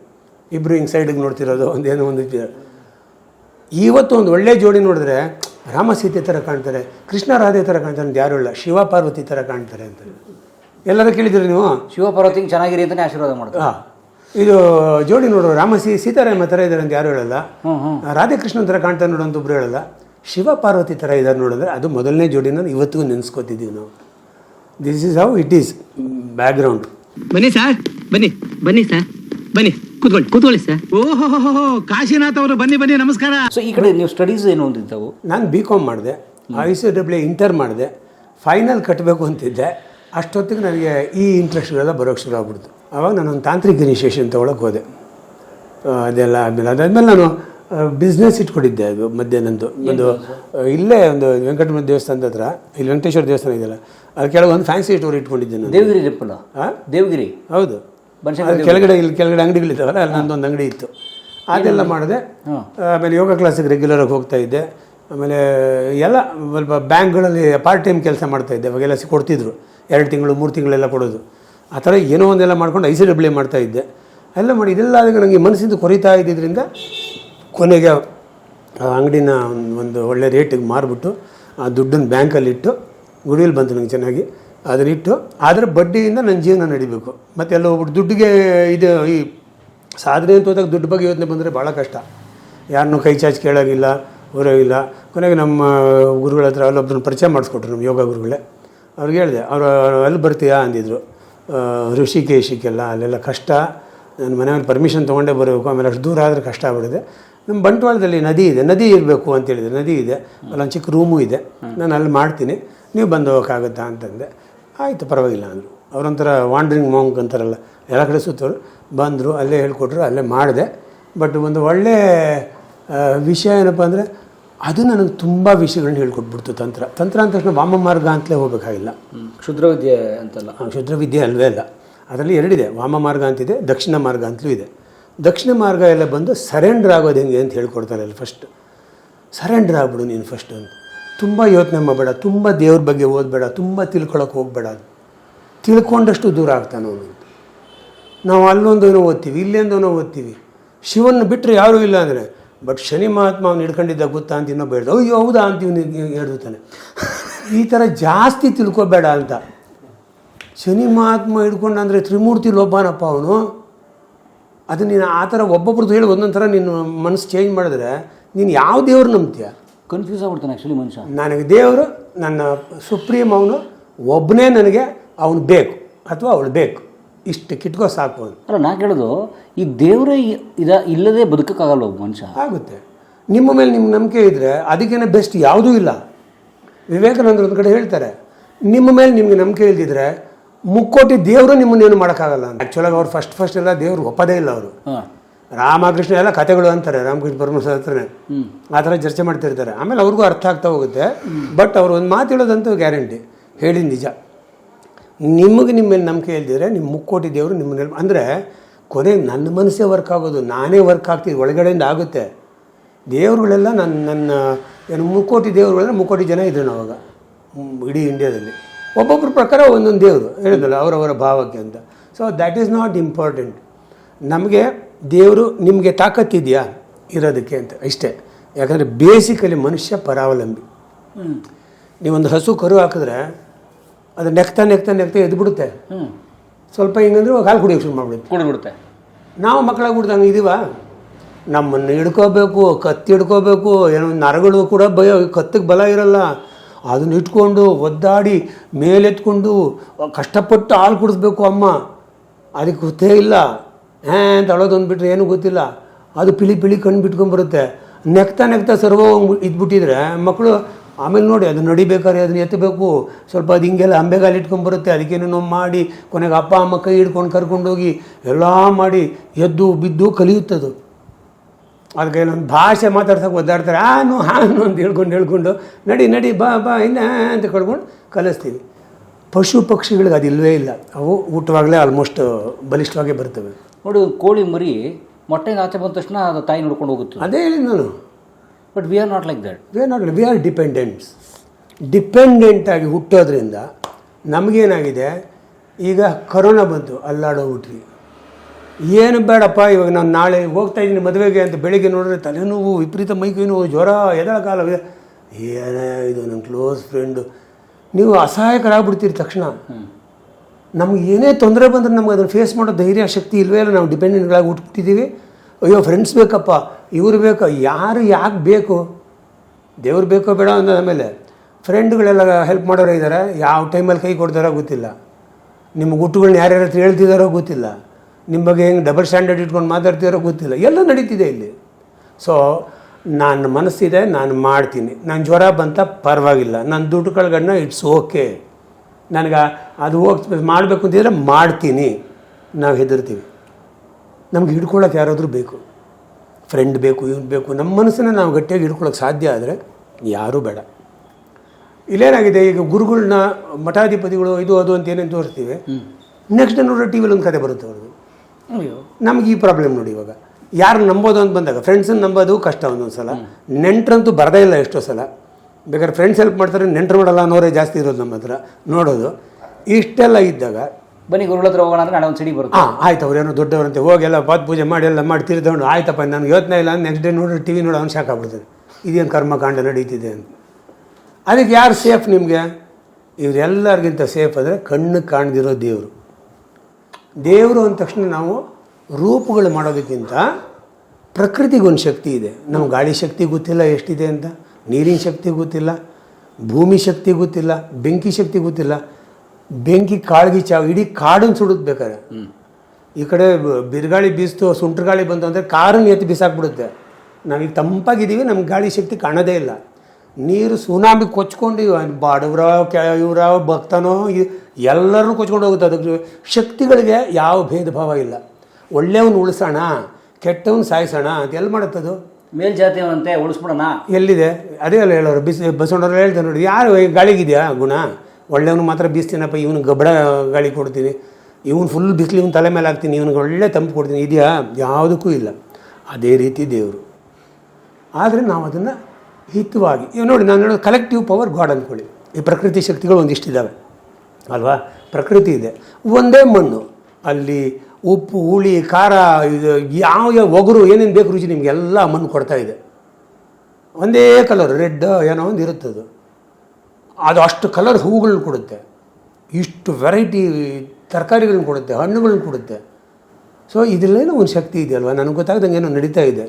ಇಬ್ಬರು ಹಿಂಗೆ ಸೈಡಿಗೆ ನೋಡ್ತಿರೋದು, ಒಂದೇನೋ ಒಂದು ಇವತ್ತು ಒಂದು ಒಳ್ಳೆ ಜೋಡಿ ನೋಡಿದ್ರೆ ರಾಮ ಸೀತೆ ಥರ ಕಾಣ್ತಾರೆ ಕೃಷ್ಣ ರಾಧೆ ಥರ ಕಾಣ್ತಾರೆ ಅಂತ ಯಾರು ಇಲ್ಲ. ಶಿವ ಪಾರ್ವತಿ ಥರ ಕಾಣ್ತಾರೆ ಅಂತ. ಎಲ್ಲರೂ ಕೇಳಿದ್ರಿ ನೀವು? ಶಿವ ಶಿವಪಾರ್ವತಿಗೆ ಚೆನ್ನಾಗಿರಿ ಅಂತಲೇ ಆಶೀರ್ವಾದ ಮಾಡ್ತಾರೆ. ಹಾಂ. ಇದು ಜೋಡಿ ನೋಡು ರಾಮ ಸೀ ಸೀತಾರಾಮ ಥರ ಇದ್ದಾರೆ ಅಂತ ಯಾರು ಹೇಳಲ್ಲ. ರಾಧೆ ಕೃಷ್ಣ ಥರ ಕಾಣ್ತಾರೆ ನೋಡು ಅಂತ ಒಬ್ರು ಹೇಳಲ್ಲ. ಶಿವ ಪಾರ್ವತಿ ಥರ ಇದ್ದಾರೆ ನೋಡಿದ್ರೆ ಅದು ಮೊದಲನೇ ಜೋಡಿನ ಇವತ್ತಿಗೂ ನೆನೆಸ್ಕೋತಿದ್ದೀವಿ ನಾವು. This is how it is background ಬನ್ನಿ ಸರ್ ಬನ್ನಿ ಬನ್ನಿ ಸರ್ ಬನ್ನಿ. ಕೂತ್ಕೊಳ್ಳಿ ಕೂತ್ಕೊಳ್ಳಿ ಸರ್. ಓಹೋ ಕಾಶಿನಾಥ್ ಅವರು ಬನ್ನಿ ಬನ್ನಿ ನಮಸ್ಕಾರ. ಸೊ ಈ ಕಡೆ ನೀವು ಸ್ಟಡೀಸ್ ಏನು ಹೊಂದಿದ್ದವು. ನಾನು ಬಿ ಕಾಮ್ ಮಾಡಿದೆ ಐ ಸಿ ಡಬ್ಲ್ಯೂ ಇಂಟರ್ ಮಾಡಿದೆ ಫೈನಲ್ ಕಟ್ಟಬೇಕು ಅಂತಿದ್ದೆ. ಅಷ್ಟೊತ್ತಿಗೆ ನನಗೆ ಈ ಇಂಟ್ರೆಸ್ಟ್ಗಳೆಲ್ಲ ಬರೋಕ್ಕೆ ಶುರು ಆಗ್ಬಿಡ್ತು. ಆವಾಗ ನಾನು ಒಂದು ತಾಂತ್ರಿಕ ಇನಿಷಿಯೇಷನ್ ತೊಗೊಳಕ್ಕೆ ಹೋದೆ. ಅದೆಲ್ಲ ಆದಮೇಲೆ ಅದಾದಮೇಲೆ ನಾನು ಬಿಸ್ನೆಸ್ ಇಟ್ಕೊಂಡಿದ್ದೆ ಅದು ಮಧ್ಯೆ ನಂದು. ಒಂದು ಇಲ್ಲೇ ಒಂದು ವೆಂಕಟರಮಣ ದೇವಸ್ಥಾನದ ಹತ್ರ ಇಲ್ಲಿ ವೆಂಕಟೇಶ್ವರ ದೇವಸ್ಥಾನ ಇದೆಯಲ್ಲ ಅದು ಕೆಳಗೆ ಒಂದು ಫ್ಯಾನ್ಸಿ ಸ್ಟೋರ್ ಇಟ್ಕೊಂಡಿದ್ದೆ ನಾನು. ದೇವಗಿರಿ ರಿಪ್ಪಲ ಹಾಂ ದೇವಗಿರಿ? ಹೌದು. ಬನಶಂಕರಿ ಕೆಳಗಡೆ ಇಲ್ಲಿ ಕೆಳಗಡೆ ಅಂಗಡಿಗಳಿದ್ದಾವಲ್ಲ ಅಲ್ಲಿ ನಂದೊಂದು ಅಂಗಡಿ ಇತ್ತು. ಅದೆಲ್ಲ ಮಾಡಿದೆ. ಆಮೇಲೆ ಯೋಗ ಕ್ಲಾಸಿಗೆ ರೆಗ್ಯುಲರಾಗಿ ಹೋಗ್ತಾ ಇದ್ದೆ. ಆಮೇಲೆ ಎಲ್ಲ ಸ್ವಲ್ಪ ಬ್ಯಾಂಕ್ಗಳಲ್ಲಿ ಪಾರ್ಟ್ ಟೈಮ್ ಕೆಲಸ ಮಾಡ್ತಾ ಇದ್ದೆ. ಅವಾಗೆಲ್ಲ ಸಿ- ಕೊಡ್ತಿದ್ರು. ಎರಡು ತಿಂಗಳು ಮೂರು ತಿಂಗಳೆಲ್ಲ ಕೊಡೋದು. ಆ ಥರ ಏನೋ ಒಂದೆಲ್ಲ ಮಾಡ್ಕೊಂಡು ಐ ಸಿ ಡಬ್ಲ್ಯೂ ಮಾಡ್ತಾ ಇದ್ದೆ. ಎಲ್ಲ ಮಾಡಿ ಇದೆಲ್ಲ ಆದಾಗ ನನಗೆ ಮನಸ್ಸಿಂದ ಕೊರಿತಾ ಇದ್ದಿದ್ದರಿಂದ ಕೊನೆಗೆ ಆ ಅಂಗಡಿನ ಒಂದು ಒಂದು ಒಳ್ಳೆ ರೇಟಿಗೆ ಮಾರಿಬಿಟ್ಟು ಆ ದುಡ್ಡನ್ನು ಬ್ಯಾಂಕಲ್ಲಿಟ್ಟು ಗುಡಿಯಲ್ಲಿ ಬಂತು ನನಗೆ ಚೆನ್ನಾಗಿ. ಅದನ್ನಿಟ್ಟು ಅದರ ಬಡ್ಡಿಯಿಂದ ನನ್ನ ಜೀವನ ನಡಿಬೇಕು. ಮತ್ತು ಎಲ್ಲ ಹೋಗ್ಬಿಟ್ಟು ದುಡ್ಡಿಗೆ ಇದು ಈ ಸಾಧನೆ ಅಂತ ಹೋದಾಗ ದುಡ್ಡು ಬಗ್ಗೆ ಯೋಚನೆ ಬಂದರೆ ಭಾಳ ಕಷ್ಟ. ಯಾರನ್ನೂ ಕೈ ಚಾಚಿ ಕೇಳೋಂಗಿಲ್ಲ ಊರಾಗಿಲ್ಲ ಕೊನೆಗೆ ನಮ್ಮ ಗುರುಗಳ ಹತ್ರ ಅಲ್ಲೊಬ್ಬರನ್ನ ಪರಿಚಯ ಮಾಡಿಸ್ಕೊಟ್ರು ನಮ್ಮ ಯೋಗ ಗುರುಗಳೇ. ಅವ್ರಿಗೆ ಹೇಳಿದೆ ಅವರು ಅಲ್ಲಿ ಬರ್ತೀಯಾ? ಅಂದಿದ್ರು. ಋಷಿಕೇಶಕ್ಕೆಲ್ಲ ಅಲ್ಲೆಲ್ಲ ಕಷ್ಟ. ನನ್ನ ಮನೆಯಲ್ಲಿ ಪರ್ಮಿಷನ್ ತೊಗೊಂಡೇ ಬರಬೇಕು. ಆಮೇಲೆ ಅಷ್ಟು ದೂರ ಆದರೆ ಕಷ್ಟ ಆಗ್ಬಿಡಿದೆ ನಮ್ಮ ಬಂಟ್ವಾಳದಲ್ಲಿ ನದಿ ಇದೆ. ನದಿ ಇರಬೇಕು ಅಂತ ಹೇಳಿದ್ರು. ನದಿ ಇದೆ. ಅಲ್ಲೊಂದು ಚಿಕ್ಕ ರೂಮು ಇದೆ. ನಾನು ಅಲ್ಲಿ ಮಾಡ್ತೀನಿ. ನೀವು ಬಂದು ಹೋಗೋಕ್ಕಾಗುತ್ತಾ ಅಂತಂದೆ. ಆಯಿತು ಪರವಾಗಿಲ್ಲ ಅಂದರು. ಅವರೊಂಥರ ವಾಂಡ್ರಿಂಗ್ ಮಾಂಕ್ ಅಂತಾರಲ್ಲ ಎಲ್ಲ ಕಡೆ ಸುತ್ತವರು ಬಂದರು ಅಲ್ಲೇ ಹೇಳ್ಕೊಟ್ರು ಅಲ್ಲೇ ಮಾಡಿದೆ. ಬಟ್ ಒಂದು ಒಳ್ಳೆ ವಿಷಯ ಏನಪ್ಪ ಅಂದರೆ ಅದು ನನಗೆ ತುಂಬ ವಿಷಯಗಳನ್ನ ಹೇಳ್ಕೊಟ್ಬಿಡ್ತು ತಂತ್ರ. ತಂತ್ರ ಅಂದ ತಕ್ಷಣ ವಾಮ ಮಾರ್ಗ ಅಂತಲೇ ಹೋಗಬೇಕಾಗಿಲ್ಲ. ಕ್ಷುದ್ರವಿದ್ಯೆ ಅಂತಲ್ಲ. ಕ್ಷುದ್ರ ವಿದ್ಯೆ ಅಲ್ವೇ ಅಲ್ಲ. ಅದರಲ್ಲಿ ಎರಡಿದೆ ವಾಮ ಮಾರ್ಗ ಅಂತಿದೆ ದಕ್ಷಿಣ ಮಾರ್ಗ ಅಂತಲೂ ಇದೆ. ದಕ್ಷಿಣ ಮಾರ್ಗ ಎಲ್ಲ ಬಂದು ಸರೆಂಡರ್ ಆಗೋದು ಹೆಂಗೆ ಅಂತ ಹೇಳ್ಕೊಡ್ತಾರೆ ಅಲ್ಲಿ ಫಸ್ಟ್ ಸರೆಂಡರ್ ಆಗ್ಬಿಡು ನೀನು ಫಸ್ಟ್ ಅಂತ. ತುಂಬ ಯೋಚನೆ ಮಾಡಬೇಡ, ತುಂಬ ದೇವ್ರ ಬಗ್ಗೆ ಓದಬೇಡ, ತುಂಬ ತಿಳ್ಕೊಳಕ್ಕೆ ಹೋಗಬೇಡ. ತಿಳ್ಕೊಂಡಷ್ಟು ದೂರ ಆಗ್ತಾನೆ ಅವನು ನಾವು ಅಲ್ಲೊಂದೇನೋ ಓದ್ತೀವಿ ಇಲ್ಲೊಂದೇನೋ ಓದ್ತೀವಿ. ಶಿವನ ಬಿಟ್ಟರೆ ಯಾರೂ ಇಲ್ಲ ಅಂದರೆ, ಬಟ್ ಶನಿ ಮಹಾತ್ಮ ಅವ್ನು ಹಿಡ್ಕೊಂಡಿದ್ದ ಗೊತ್ತಾ ಅಂತ ಇನ್ನೊಬ್ಬ ಹೇಳ್ದು, ಅಯ್ಯೋ, ಹೌದಾ? ಅಂತೀವಿ ಹೇಳ್ತಾನೆ ಈ ಥರ ಜಾಸ್ತಿ ತಿಳ್ಕೊಬೇಡ ಅಂತ. ಶನಿ ಮಹಾತ್ಮ ಹಿಡ್ಕೊಂಡು ಅಂದರೆ ತ್ರಿಮೂರ್ತಿ ಲೋಭಾನಪ್ಪ ಅವನು. ಅದು ನೀನು ಆ ಥರ ಒಬ್ಬೊಬ್ರದ್ದು ಹೇಳಿ ಒಂದೊಂದು ಥರ ನೀನು ಮನಸ್ಸು ಚೇಂಜ್ ಮಾಡಿದ್ರೆ ನೀನು ಯಾವ ದೇವ್ರು ನಂಬ್ತೀಯ? ಕನ್ಫ್ಯೂಸ್ ಆಗ್ಬಿಡ್ತಾನೆ ಆ್ಯಕ್ಚುಲಿ ಮನುಷ್ಯ. ನನಗೆ ದೇವರು ನನ್ನ ಸುಪ್ರೀಂ ಅವನು ಒಬ್ಬನೇ ನನಗೆ ಅವನು ಬೇಕು ಅಥವಾ ಅವಳು ಬೇಕು. ಇಷ್ಟು ಕಿಟ್ಕೋ ಸಾಕು ಅಂತ. ಅಲ್ಲ ನಾ ಕೇಳೋದು ಈ ದೇವರೇ ಇದ ಇಲ್ಲದೆ ಬದುಕಕ್ಕಾಗಲ್ಲ ಒಬ್ಬ ಮನುಷ್ಯ? ಆಗುತ್ತೆ. ನಿಮ್ಮ ಮೇಲೆ ನಿಮ್ಮ ನಂಬಿಕೆ ಇದ್ದರೆ ಅದಕ್ಕೇನೆ ಬೆಸ್ಟ್ ಯಾವುದೂ ಇಲ್ಲ. ವಿವೇಕಾನಂದರು ಒಂದು ಕಡೆ ಹೇಳ್ತಾರೆ ನಿಮ್ಮ ಮೇಲೆ ನಿಮಗೆ ನಂಬಿಕೆ ಇಲ್ದಿದ್ರೆ ಮುಕ್ಕೋಟಿ ದೇವರು ನಿಮ್ಮನ್ನೇನು ಮಾಡೋಕ್ಕಾಗಲ್ಲ ಅಂತ. ಆ್ಯಕ್ಚುಲಾಗಿ ಅವ್ರು ಫಸ್ಟ್ ಫಸ್ಟ್ ಎಲ್ಲ ದೇವ್ರಿಗೆ ಒಪ್ಪದೇ ಇಲ್ಲ ಅವರು. ರಾಮಕೃಷ್ಣ ಎಲ್ಲ ಕಥೆಗಳು ಅಂತಾರೆ ರಾಮಕೃಷ್ಣ ಪರಮಹಂಸ ಹತ್ರನೇ. ಆ ಥರ ಚರ್ಚೆ ಮಾಡ್ತಿರ್ತಾರೆ. ಆಮೇಲೆ ಅವ್ರಿಗೂ ಅರ್ಥ ಆಗ್ತಾ ಹೋಗುತ್ತೆ. ಬಟ್ ಅವ್ರು ಒಂದು ಮಾತು ಹೇಳೋದಂತೂ ಗ್ಯಾರಂಟಿ. ಹೇಳಿ ನಿಜ. ನಿಮಗೆ ನಿಮ್ಮ ಮೇಲೆ ನಂಬಿಕೆ ಇಲ್ದಿದ್ರೆ ನಿಮ್ಮ ಮುಕ್ಕೋಟಿ ದೇವರು ನಿಮ್ಮ ಅಂದರೆ ಕೊನೆ ನನ್ನ ಮನಸ್ಸೇ ವರ್ಕ್ ಆಗೋದು. ನಾನೇ ವರ್ಕ್ ಆಗ್ತಿದ್ದು ಒಳಗಡೆಯಿಂದ ಆಗುತ್ತೆ. ದೇವರುಗಳೆಲ್ಲ ನನ್ನ ನನ್ನ ಏನು ಮುಕ್ಕೋಟಿ ದೇವರುಗಳೆಲ್ಲ ಮುಕ್ಕೋಟಿ ಜನ ಇದ್ರು ಅವಾಗ ಇಡೀ ಇಂಡಿಯಾದಲ್ಲಿ. ಒಬ್ಬೊಬ್ಬರ ಪ್ರಕಾರ ಒಂದೊಂದು ದೇವರು. ಹೇಳಿದಲ್ಲ ಅವರವರ ಭಾವಕ್ಕೆ ಅಂತ. So that is not important ನಮಗೆ ದೇವರು ನಿಮಗೆ ತಾಕತ್ತಿದೆಯಾ ಇರೋದಕ್ಕೆ ಅಂತ. ಇಷ್ಟೇ. ಯಾಕಂದರೆ ಬೇಸಿಕಲಿ ಮನುಷ್ಯ ಪರಾವಲಂಬಿ. ನೀವೊಂದು ಹಸು ಕರು ಹಾಕಿದ್ರೆ ಅದು ನೆಕ್ತಾ ನೆಕ್ತಾ ನೆಕ್ತಾ ಎದ್ಬಿಡುತ್ತೆ. ಸ್ವಲ್ಪ ಹಿಂಗಂದ್ರೆ ಹಾಲು ಕುಡಿಯೋಕೆ ಶುರು ಮಾಡ್ಬಿಡುತ್ತೆ. ಕುಡಿದ್ಬಿಡುತ್ತೆ. ನಾವು ಮಕ್ಕಳಾಗಿ ಬಿಡ್ದಂಗೆ ಇದೀವ? ನಮ್ಮನ್ನು ಹಿಡ್ಕೋಬೇಕು ಕತ್ತಿ ಹಿಡ್ಕೋಬೇಕು ಏನೋ ನರಗಳು ಕೂಡ ಭಯ ಕತ್ತಿಗೆ ಬಲ ಇರಲ್ಲ. ಅದನ್ನ ಇಟ್ಕೊಂಡು ಒದ್ದಾಡಿ ಮೇಲೆತ್ಕೊಂಡು ಕಷ್ಟಪಟ್ಟು ಹಾಲು ಕುಡಿಸ್ಬೇಕು ಅಮ್ಮ. ಅದಕ್ಕೆ ಗೊತ್ತೇ ಇಲ್ಲ. ಅಂತ ಅಳೋದೊಂದು ಬಿಟ್ಟರೆ ಏನೂ ಗೊತ್ತಿಲ್ಲ. ಅದು ಪಿಳಿ ಪಿಳಿ ಕಣ್ಣು ಬಿಟ್ಕೊಂಡ್ಬರುತ್ತೆ ನೆಕ್ತಾ ನೆಕ್ತಾ ಸರ್ವ ಇದ್ಬಿಟ್ಟಿದ್ರೆ ಮಕ್ಕಳು ಆಮೇಲೆ ನೋಡಿ ಅದು ನಡಿಬೇಕಾದ್ರೆ ಅದನ್ನ ಎತ್ತಬೇಕು. ಸ್ವಲ್ಪ ಅದು ಹಿಂಗೆಲ್ಲ ಅಂಬೆಗಾಲು ಇಟ್ಕೊಂಡ್ಬರುತ್ತೆ ಅದಕ್ಕೇನೇನೋ ಮಾಡಿ ಕೊನೆಗೆ ಅಪ್ಪ, ಅಮ್ಮ ಕೈ ಹಿಡ್ಕೊಂಡು ಕರ್ಕೊಂಡೋಗಿ ಎಲ್ಲ ಮಾಡಿ ಎದ್ದು ಬಿದ್ದು ಕಲಿಯುತ್ತದು. ಅದಕ್ಕೆ ಒಂದು ಭಾಷೆ ಮಾತಾಡ್ಸೋಕೆ ಒದ್ದಾಡ್ತಾರೆ. ಆನು ಹಾನು ಅಂತ ಹೇಳ್ಕೊಂಡು ಹೇಳ್ಕೊಂಡು ನಡಿ ನಡಿ, ಬಾ ಬಾ, ಇನ್ನ ಅಂತ ಕಳ್ಕೊಂಡು ಕಲಿಸ್ತೀವಿ. ಪಶು ಪಕ್ಷಿಗಳಿಗೆ ಅದಿಲ್ವೇ ಇಲ್ಲ. ಅವು ಊಟವಾಗಲೇ ಆಲ್ಮೋಸ್ಟ್ ಬಲಿಷ್ಠವಾಗೇ ಬರ್ತವೆ. ನೋಡಿ ಒಂದು ಕೋಳಿ ಮರಿ ಮೊಟ್ಟೆಯಿಂದ ಆಚೆ ಬಂದ ತಕ್ಷಣ ಅದು ತಾಯಿ ನೋಡ್ಕೊಂಡು ಹೋಗುತ್ತೆ. ಅದೇ ಹೇಳಿ ನಾನು but we are not like that we are not we are dependents dependent ಆಗಿ ಹುಟ್ಟೋದ್ರಿಂದ ನಮಗೇನಾಗಿದೆ? ಈಗ ಕರೋನಾ ಬಂತು ಅಲ್ಲಾಡೋಗ್ಬಿಟ್ವಿ ಏನು ಬೇಡಪ್ಪ ಇವಾಗ ನಾನು ನಾಳೆ ಹೋಗ್ತಾ ಇದ್ದೀನಿ ಮದುವೆಗೆ ಅಂತ ಬೆಳಿಗ್ಗೆ ನೋಡಿದ್ರೆ ತಲೆನೋವು ವಿಪರೀತ ಮೈಕೈ ನೋವು ಜ್ವರ ಎದಳ ಕಾಲ ಏನೇ ಇದು ನನ್ನ ಕ್ಲೋಸ್ ಫ್ರೆಂಡು ನೀವು ಅಸಹಾಯಕರಾಗ್ಬಿಡ್ತೀರಿ ತಕ್ಷಣ. ನಮ್ಗೆ ಏನೇ ತೊಂದರೆ ಬಂದ್ರೆ ನಮ್ಗೆ ಅದನ್ನು ಫೇಸ್ ಮಾಡೋ ಧೈರ್ಯ, ಶಕ್ತಿ ಇಲ್ವೇ ಇಲ್ಲ. ನಾವು ಡಿಪೆಂಡೆಂಟ್ಗಳಾಗಿ ಹುಟ್ಬಿಟ್ಟಿದ್ದೀವಿ. ಅಯ್ಯೋ ಫ್ರೆಂಡ್ಸ್ ಬೇಕಪ್ಪ, ಇವ್ರು ಬೇಕು, ಯಾರು ಯಾಕೆ ಬೇಕು? ದೇವ್ರು ಬೇಕೋ ಬೇಡ ಅಂದ ಆಮೇಲೆ ಫ್ರೆಂಡ್ಗಳೆಲ್ಲ ಹೆಲ್ಪ್ ಮಾಡೋರು ಇದ್ದಾರೆ ಯಾವ ಟೈಮಲ್ಲಿ ಕೈ ಕೊಡ್ತಾರೋ ಗೊತ್ತಿಲ್ಲ. ನಿಮ್ಮ ಗುಟ್ಟುಗಳನ್ನ ಯಾರ್ಯಾರ ಹತ್ರ ಹೇಳ್ತಿದ್ದಾರೋ ಗೊತ್ತಿಲ್ಲ. ನಿಮ್ಮ ಬಗ್ಗೆ ಹೆಂಗೆ ಡಬಲ್ ಸ್ಟ್ಯಾಂಡರ್ಡ್ ಇಟ್ಕೊಂಡು ಮಾತಾಡ್ತಿದಾರೋ ಗೊತ್ತಿಲ್ಲ. ಎಲ್ಲ ನಡೀತಿದೆ ಇಲ್ಲಿ. ಸೊ ನನ್ನ ಮನಸ್ಸಿದೆ, ನಾನು ಮಾಡ್ತೀನಿ. ನಾನು ಜ್ವರ ಬಂತ ಪರವಾಗಿಲ್ಲ. ನನ್ನ ದುಡ್ಡು ಕಳ್ಗಣ್ಣ ಇಟ್ಸ್ ಓಕೆ ನನಗೆ ಅದು ಹೋಗಿ ಮಾಡಬೇಕು ಅಂತಿದ್ರೆ ಮಾಡ್ತೀನಿ. ನಾವು ಹೆದರ್ತೀವಿ. ನಮ್ಗೆ ಹಿಡ್ಕೊಳ್ಳೋಕೆ ಯಾರಾದರೂ ಬೇಕು. ಫ್ರೆಂಡ್ ಬೇಕು ಇವ್ನು ಬೇಕು. ನಮ್ಮ ಮನಸ್ಸನ್ನು ನಾವು ಗಟ್ಟಿಯಾಗಿ ಹಿಡ್ಕೊಳ್ಳೋಕೆ ಸಾಧ್ಯ ಆದರೆ ಯಾರೂ ಬೇಡ. ಇಲ್ಲೇನಾಗಿದೆ ಈಗ ಗುರುಗಳನ್ನ ಮಠಾಧಿಪತಿಗಳು ಇದು ಅದು ಅಂತ ಏನೇನು ತೋರಿಸ್ತೀವಿ. ನೆಕ್ಸ್ಟ್ ನೋಡೋ ನೋಡ್ರೆ ಟಿ ವಿಲಿ ಒಂದು ಕತೆ ಬರುತ್ತೆ ಅವ್ರದ್ದು. ನಮ್ಗೆ ಈ ಪ್ರಾಬ್ಲಮ್ ನೋಡಿ ಇವಾಗ. ಯಾರು ನಂಬೋದು ಅಂತ ಬಂದಾಗ ಫ್ರೆಂಡ್ಸನ್ನು ನಂಬೋದು ಕಷ್ಟ ಒಂದೊಂದು ಸಲ ನೆಂಟ್ರಂತೂ ಬರದೇ ಇಲ್ಲ ಎಷ್ಟೋ ಸಲ. ಬೇಕಾದ್ರೆ ಫ್ರೆಂಡ್ಸ್ ಹೆಲ್ಪ್ ಮಾಡ್ತಾರೆ ನೆಂಟರು ಮಾಡಲ್ಲ ಅನ್ನೋರೇ ಜಾಸ್ತಿ ಇರೋದು ನಮ್ಮ ಹತ್ರ ನೋಡೋದು. ಇಷ್ಟೆಲ್ಲ ಇದ್ದಾಗ ಬನ್ನಿ ಗುರುಗಳ ಹತ್ರ ಹೋಗೋಣ ಅಂದ್ರೆ ನಾಳೆ ಒಂದು ಸಿಡಿ ಬರುತ್ತೆ. ಹಾಂ ಆಯ್ತು ಅವ್ರೇನೋ ದೊಡ್ಡವರಂತೆ ಹೋಗಿ ಎಲ್ಲ ಪಾದ ಪೂಜೆ ಮಾಡಿ ಎಲ್ಲ ಮಾಡಿ ತಿರ್ದಕೊಂಡು ಆಯ್ತಪ್ಪ ನನಗೆ ಯೋಚನೆ ಇಲ್ಲ ನೆಕ್ಸ್ಟ್ ಡೇ ನೋಡಿ ಟಿ ವಿ ನೋಡಿ ಅವ್ನು ಶಾಕ್ ಆಗ್ಬಿಡ್ತಾನೆ ಇದೇನು ಕರ್ಮಕಾಂಡ ನಡೀತಿದೆ ಅಂತ. ಅದಕ್ಕೆ ಯಾರು ಸೇಫ್ ನಿಮಗೆ? ಇವರೆಲ್ಲರಿಗಿಂತ ಸೇಫ್ ಅಂದರೆ ಕಣ್ಣು ಕಾಣದಿರೋ ದೇವರು. ದೇವರು ಅಂದ ತಕ್ಷಣ ನಾವು ರೂಪಗಳು ಮಾಡೋದಕ್ಕಿಂತ ಪ್ರಕೃತಿಗೊಂದು ಶಕ್ತಿ ಇದೆ. ನಮ್ಮ ಗಾಳಿ ಶಕ್ತಿ ಗೊತ್ತಿಲ್ಲ ಎಷ್ಟಿದೆ ಅಂತ. ನೀರಿನ ಶಕ್ತಿ ಗೊತ್ತಿಲ್ಲ ಭೂಮಿ ಶಕ್ತಿ ಗೊತ್ತಿಲ್ಲ ಬೆಂಕಿ ಶಕ್ತಿ ಗೊತ್ತಿಲ್ಲ. ಬೆಂಕಿ ಕಾಳ್ಗಿ ಚಾವು ಇಡೀ ಕಾಡನ್ನು ಸುಡುತ್ತೆ ಬೇಕಾದ್ರೆ. ಈ ಕಡೆ ಬಿರುಗಾಳಿ ಬೀಸ್ತು ಸುಂಟ್ರ ಗಾಳಿ ಬಂತು ಅಂದರೆ ಕಾರನ್ನು ಎತ್ತಿ ಬಿಸಾಕ್ಬಿಡುತ್ತೆ. ನಾವೀಗ ತಂಪಾಗಿದ್ದೀವಿ ನಮ್ಗೆ ಗಾಳಿ ಶಕ್ತಿ ಕಾಣೋದೇ ಇಲ್ಲ. ನೀರು ಸುನಾಮಿ ಕೊಚ್ಕೊಂಡು ಬಾಡವ್ರ ಕೆ ಇವರ ಭಕ್ತನೋ ಎಲ್ಲರೂ ಎಲ್ಲರನ್ನೂ ಕೊಚ್ಕೊಂಡು ಹೋಗುತ್ತೆ. ಅದಕ್ಕೆ ಶಕ್ತಿಗಳಿಗೆ ಯಾವ ಭೇದ ಭಾವ ಇಲ್ಲ. ಒಳ್ಳೆಯವನು ಉಳಿಸೋಣ ಕೆಟ್ಟವನು ಸಾಯಿಸೋಣ ಅಂತ ಎಲ್ಲಿ ಮಾಡುತ್ತದು ಮೇಲ್ಜಾತಿಯವನಂತೆ ಉಳಿಸ್ಬಿಡೋಣ. ಎಲ್ಲಿದೆ? ಅದೇ ಅಲ್ಲ ಹೇಳೋರು. ಬಿಸಿ ಬಸವಣ್ಣವ್ರು ಹೇಳ್ತಾರೆ ನೋಡಿ, ಯಾರು ಗಾಳಿಗಿದೆಯಾ ಗುಣ? ಒಳ್ಳೆಯವನು ಮಾತ್ರ ಬೀಸ್ತೀನಪ್ಪ, ಇವನು ಗಬ್ಬಡ ಗಾಳಿ ಕೊಡ್ತೀನಿ. ಇವನು ಫುಲ್ ಬಿಸಿಲು, ಇವನು ತಲೆ ಮೇಲೆ ಹಾಕ್ತೀನಿ, ಇವನಿಗೆ ಒಳ್ಳೆ ತಂಪು ಕೊಡ್ತೀನಿ. ಇದೆಯಾ? ಯಾವುದಕ್ಕೂ ಇಲ್ಲ. ಅದೇ ರೀತಿ ದೇವರು. ಆದರೆ ನಾವು ಅದನ್ನು ಹಿತವಾಗಿ, ಇವು ನೋಡಿ, ನಾನು ಹೇಳೋದು ಕಲೆಕ್ಟಿವ್ ಪವರ್ ಗಾಡ್ ಅಂದ್ಕೊಳ್ಳಿ ಈ ಪ್ರಕೃತಿ ಶಕ್ತಿಗಳು ಒಂದಿಷ್ಟಿದ್ದಾವೆ ಅಲ್ವಾ? ಪ್ರಕೃತಿ ಇದೆ. ಒಂದೇ ಮಣ್ಣು. ಅಲ್ಲಿ ಉಪ್ಪು, ಹುಳಿ, ಖಾರ, ಇದು ಯಾವ ಯಾವ ಒಗರು, ಏನೇನು ಬೇಕು ರುಚಿ ನಿಮಗೆಲ್ಲ ಮಣ್ಣು ಕೊಡ್ತಾ ಇದೆ. ಒಂದೇ ಕಲರ್ ರೆಡ್ ಏನೋ ಒಂದು ಇರುತ್ತದು. ಅದು ಅಷ್ಟು ಕಲರ್ ಹೂಗಳನ್ನ ಕೊಡುತ್ತೆ. ಇಷ್ಟು ವೆರೈಟಿ ತರಕಾರಿಗಳನ್ನ ಕೊಡುತ್ತೆ, ಹಣ್ಣುಗಳನ್ನ ಕೊಡುತ್ತೆ. ಸೊ ಇದರಲ್ಲೇನೋ ಒಂದು ಶಕ್ತಿ ಇದೆ ಅಲ್ವಾ? ನನಗೆ ಗೊತ್ತಾಗ್ದಂಗೆ ಏನೋ ನಡೀತಾ ಇದೆ.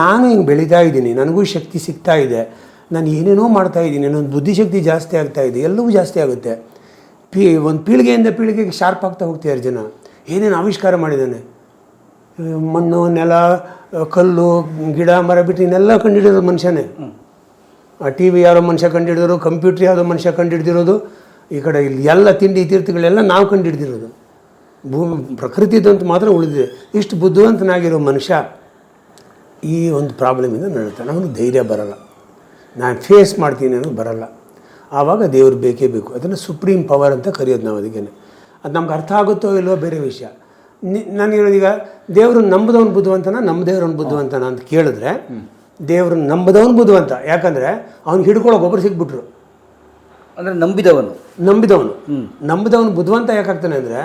ನಾನು ಹಿಂಗೆ ಬೆಳೀತಾ ಇದ್ದೀನಿ, ನನಗೂ ಶಕ್ತಿ ಸಿಗ್ತಾ ಇದೆ. ನಾನು ಏನೇನೋ ಮಾಡ್ತಾ ಇದ್ದೀನಿ, ನನ್ನ ಬುದ್ಧಿಶಕ್ತಿ ಜಾಸ್ತಿ ಆಗ್ತಾ ಇದೆ, ಎಲ್ಲವೂ ಜಾಸ್ತಿ ಆಗುತ್ತೆ. ಪೀ, ಒಂದು ಪೀಳಿಗೆಯಿಂದ ಪೀಳಿಗೆಗೆ ಶಾರ್ಪ್ ಆಗ್ತಾ ಹೋಗ್ತಿದ್ದಾರೆ ಜನ ಏನೇನು ಆವಿಷ್ಕಾರ ಮಾಡಿದ್ದಾನೆ? ಮಣ್ಣು, ನೆಲ, ಕಲ್ಲು, ಗಿಡ, ಮರ ಬಿಟ್ಟು ಇನ್ನೆಲ್ಲ ಕಂಡುಹಿಡಿಯೋದು ಮನುಷ್ಯನೇ. ಆ ಟಿ ವಿ ಯಾರೋ ಮನುಷ್ಯ ಕಂಡುಹಿಡಿದ್ರು ಕಂಪ್ಯೂಟ್ರ್ ಯಾವುದೋ ಮನುಷ್ಯ ಕಂಡುಹಿಡ್ದಿರೋದು, ಈ ಕಡೆ ಇಲ್ಲಿ ಎಲ್ಲ ತಿಂಡಿ ತೀರ್ಥಗಳೆಲ್ಲ ನಾವು ಕಂಡುಹಿಡ್ದಿರೋದು. ಭೂಮಿ, ಪ್ರಕೃತಿದಂತ ಮಾತ್ರ ಉಳಿದಿದೆ. ಇಷ್ಟು ಬುದ್ಧಿವಂತನಾಗಿರೋ ಮನುಷ್ಯ ಈ ಒಂದು ಪ್ರಾಬ್ಲಮಿಂದ ನಡೀತಾನೆ. ಅವನು ಧೈರ್ಯ ಬರಲ್ಲ. ನಾನು ಫೇಸ್ ಮಾಡ್ತೀನಿ ಅನ್ನೋದು ಬರಲ್ಲ. ಆವಾಗ ದೇವ್ರು ಬೇಕೇ ಬೇಕು. ಅದನ್ನು ಸುಪ್ರೀಂ ಪವರ್ ಅಂತ ಕರೆಯೋದು ನಾವು ಅದಕ್ಕೆ ಅದು ನಮ್ಗೆ ಅರ್ಥ ಆಗುತ್ತೋ ಇಲ್ವೋ ಬೇರೆ ವಿಷಯ. ನಾನು ಹೇಳೋದೀಗ ದೇವರು ನಂಬದವನು ಬುದ್ಧವಂತನ ನಮ್ಮ ದೇವ್ರನ್ನ ಬುದ್ಧವಂತನ ಅಂತ ಕೇಳಿದ್ರೆ ದೇವ್ರು ನಂಬದವನು ಬುದ್ಧವಂತ. ಯಾಕಂದರೆ ಅವ್ನು ಹಿಡ್ಕೊಳ್ಳೋಕೆ ಒಬ್ಬರು ಸಿಕ್ಬಿಟ್ರು. ಅಂದರೆ ನಂಬಿದವನು. ನಂಬಿದವನು. ನಂಬಿದವನು ಬುದ್ಧವಂತ ಯಾಕಾಗ್ತಾನೆ ಅಂದರೆ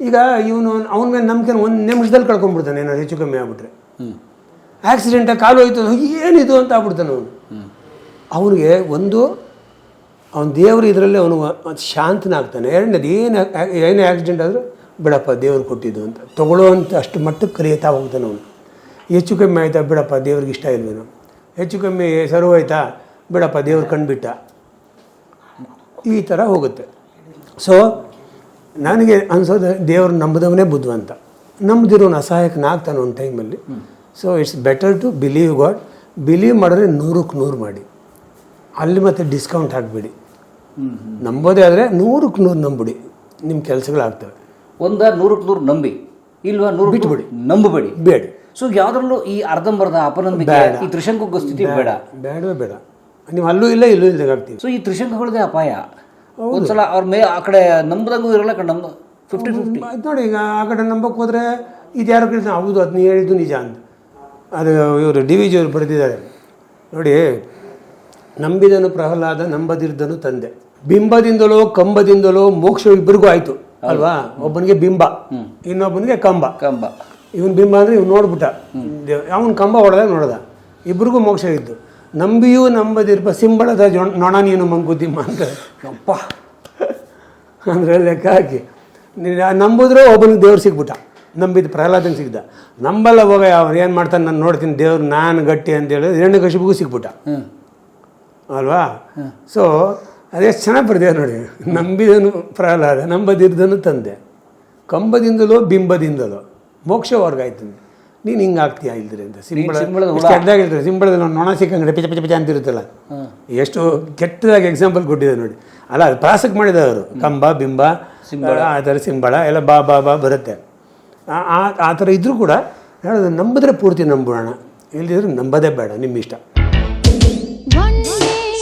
ಈಗ ಇವನು ಅವನ ಮೇಲೆ ನಂಬಿಕೆ ಒಂದು ನಿಮಿಷದಲ್ಲಿ ಕಳ್ಕೊಂಡ್ಬಿಡ್ತಾನೆ ಏನಾದ್ರು ಹೆಚ್ಚು ಕಮ್ಮಿ ಆಗ್ಬಿಟ್ರೆ. ಆಕ್ಸಿಡೆಂಟಾಗಿ ಕಾಲು ಹೋಯ್ತು ಏನಿದು ಅಂತ ಆಗ್ಬಿಡ್ತಾನೆ ಅವನು. ಅವನಿಗೆ ಒಂದು ಅವನ ದೇವರು ಇದರಲ್ಲಿ ಅವನು ಶಾಂತನಾಗ್ತಾನೆ. ಎರಡನೇದು ಏನು ಏನು ಆಕ್ಸಿಡೆಂಟ್ ಆದರೂ ಬಿಡಪ್ಪ ದೇವ್ರು ಕೊಟ್ಟಿದ್ದು ಅಂತ. ತಗೊಳ್ಳೋವಂಥ ಅಷ್ಟು ಮಟ್ಟಕ್ಕೆ ಕಲಿಯುತ್ತಾ ಹೋಗ್ತಾನೆ ಅವನು. ಹೆಚ್ಚು ಕಮ್ಮಿ ಆಯಿತಾ, ಬಿಡಪ್ಪ ದೇವ್ರಿಗೆ ಇಷ್ಟ ಇಲ್ವೇನು. ಹೆಚ್ಚು ಕಮ್ಮಿ ಸರ್ವ್ ಆಯ್ತಾ ಬಿಡಪ್ಪ ದೇವ್ರು ಕಂಡುಬಿಟ್ಟ ಈ ಥರ ಹೋಗುತ್ತೆ. ಸೊ ನನಗೆ ಅನಿಸೋದು ದೇವ್ರು ನಂಬದವನೇ ಬುದ್ಧಿವಂತ ನಂಬದಿರೋನು ಅಸಹಾಯಕನಾಗ್ತಾನೆ ಒಂದು ಟೈಮಲ್ಲಿ so it's better to believe God believe ಮಾಡಿದ್ರೆ ನೂರಕ್ಕೆ ನೂರು ಮಾಡಿ. ಅಲ್ಲಿ ಮತ್ತೆ ಡಿಸ್ಕೌಂಟ್ ಹಾಕಬೇಡಿ. ನಂಬೋದೇ ಆದರೆ ನೂರಕ್ಕೆ ನೂರು ನಂಬಿಡಿ. ನಿಮ್ಮ ಕೆಲಸಗಳಾಗ್ತವೆ. ಒಂದ ನೂರಕ್ಕೆ ನೂರು ನಂಬಿ ಇಲ್ವಾ ನೂರು ಬಿಟ್ಬಿಡಿ. ನಂಬಬೇಡಿ. ಬೇಡ. ಸೊ ಯಾವ್ದ್ರಲ್ಲೂ ಈ ಅರ್ಧಂಬರ್ಧ ಅಪನಂಬಿಕೆ. ಈ ತ್ರಿಶಂಕುಗ ಸ್ಥಿತಿ ಬೇಡ. ಬೇಡವೇ ಬೇಡ. ನೀವು ಅಲ್ಲೂ ಇಲ್ಲ ಇಲ್ಲೂ ಇಲ್ಲದೆ ಆಗ್ತೀವಿ ಸೊ ಈ ತ್ರಿಶಂಕುಗಳದೇ ಅಪಾಯ. ಒಂದ್ಸಲ ಅವ್ರ ಮೇ ಆ ಕಡೆ ನಂಬದಂಗೂ ಇರಲ್ಲ ಕಡೆ ನಂಬ ಫಿಫ್ಟಿ ಫಿಫ್ಟಿ ನೋಡಿ ಈಗ ಆ ಕಡೆ ನಂಬಕ್ಕೆ ಹೋದರೆ ಇದು ಯಾರು ಕೇಳಿದ ಹೌದು ಅದನ್ನ ಹೇಳಿದ್ದು ನಿಜ ಅಂತ. ಅದು ಇವರು ಡಿ ವಿ ಜಿಯವರು ಬರೆದಿದ್ದಾರೆ. ನೋಡಿ ನಂಬಿದನು ಪ್ರಹ್ಲಾದ ನಂಬದಿರ್ದನು ತಂದೆ. ಬಿಂಬದಿಂದಲೋ ಕಂಬದಿಂದಲೋ ಮೋಕ್ಷ ಇಬ್ಬರಿಗೂ ಆಯ್ತು. ಅಲ್ವಾ? ಒಬ್ಬನಿಗೆ ಬಿಂಬ ಇನ್ನೊಬ್ಬನಿಗೆ ಕಂಬ. ಕಂಬ. ಇವನ್ ಬಿಂಬ ಅಂದ್ರೆ ಇವ್ನು ನೋಡ್ಬಿಟ್ಟ. ಅವನ ಕಂಬ ಹೊಡೆದ ನೋಡ್ದ. ಇಬ್ರಿಗೂ ಮೋಕ್ಷ ಇದ್ದು ನಂಬಿಯೂ ನಂಬದಿರ್ಬ ಸಿಂಬಳದ ನೊಣ ನೀನು ಮಂಕುತಿಮ್ಮ ಅಂತ. ಅಪ್ಪ ಅಂದ್ರೆ ಲೆಕ್ಕ ಹಾಕಿ. ನಂಬಿದ್ರು ಒಬ್ಬನಿಗೆ ದೇವ್ರು ಸಿಗ್ಬಿಟ್ಟ. ನಂಬಿದ ಪ್ರಹ್ಲಾದನ್ ಸಿಗ್ದ. ನಂಬಲ್ಲ ಹೋಗ ಅವ್ರು ಏನು ಮಾಡ್ತಾನೆ ನಾನು ನೋಡ್ತೀನಿ ದೇವ್ರು ನಾನು ಗಟ್ಟಿ ಅಂತ ಹೇಳಿದ್ರೆ ಎರಡು ಕಶಿಪಿಗೂ ಸಿಗ್ಬಿಟ್ಟ. ಹ್ಮ್. ಅಲ್ವಾ? ಸೊ ಅದೆಷ್ಟು ಚೆನ್ನಾಗಿ ಬರ್ದೇ ನೋಡಿ. ನಂಬಿದನು ಪ್ರಹ್ಲಾದ ನಂಬದಿರ್ದನು ತಂದೆ. ಕಂಬದಿಂದಲೋ ಬಿಂಬದಿಂದಲೋ ಮೋಕ್ಷ ವರ್ಗ ಆಯ್ತು. ನೀನು ಹಿಂಗೆ ಆಗ್ತೀಯಾ ಇಲ್ದ್ರೆ ಅಂತ. ಸಿಂಬಳ ಸಿಂಬಳದ ಸಿಂಬಳದಲ್ಲಿ ನೊಣ ಸಿಕ್ಕಂಗಡೆ ಪಿಚ ಪಿಚ ಪಿಚ ಅಂತಿರುತ್ತಲ್ಲ ಎಷ್ಟು ಕೆಟ್ಟದಾಗಿ ಎಕ್ಸಾಂಪಲ್ ಕೊಟ್ಟಿದೆ ನೋಡಿ. ಅಲ್ಲ ಅದು ಪ್ರಾಸಕ್ಕೆ ಮಾಡಿದ ಅವರು. ಕಂಬ ಬಿಂಬ ಆ ಥರ ಸಿಂಬಳ ಎಲ್ಲ ಬಾ ಬಾ ಬಾ ಬರುತ್ತೆ. ಆ- ಥರ ಇದ್ದರೂ ಕೂಡ ಹೇಳೋದು ನಂಬಿದ್ರೆ ಪೂರ್ತಿ ನಂಬೋಣ. ಇಲ್ದಿದ್ರೆ ನಂಬೋದೇ ಬೇಡ ನಿಮ್ಮ ಇಷ್ಟ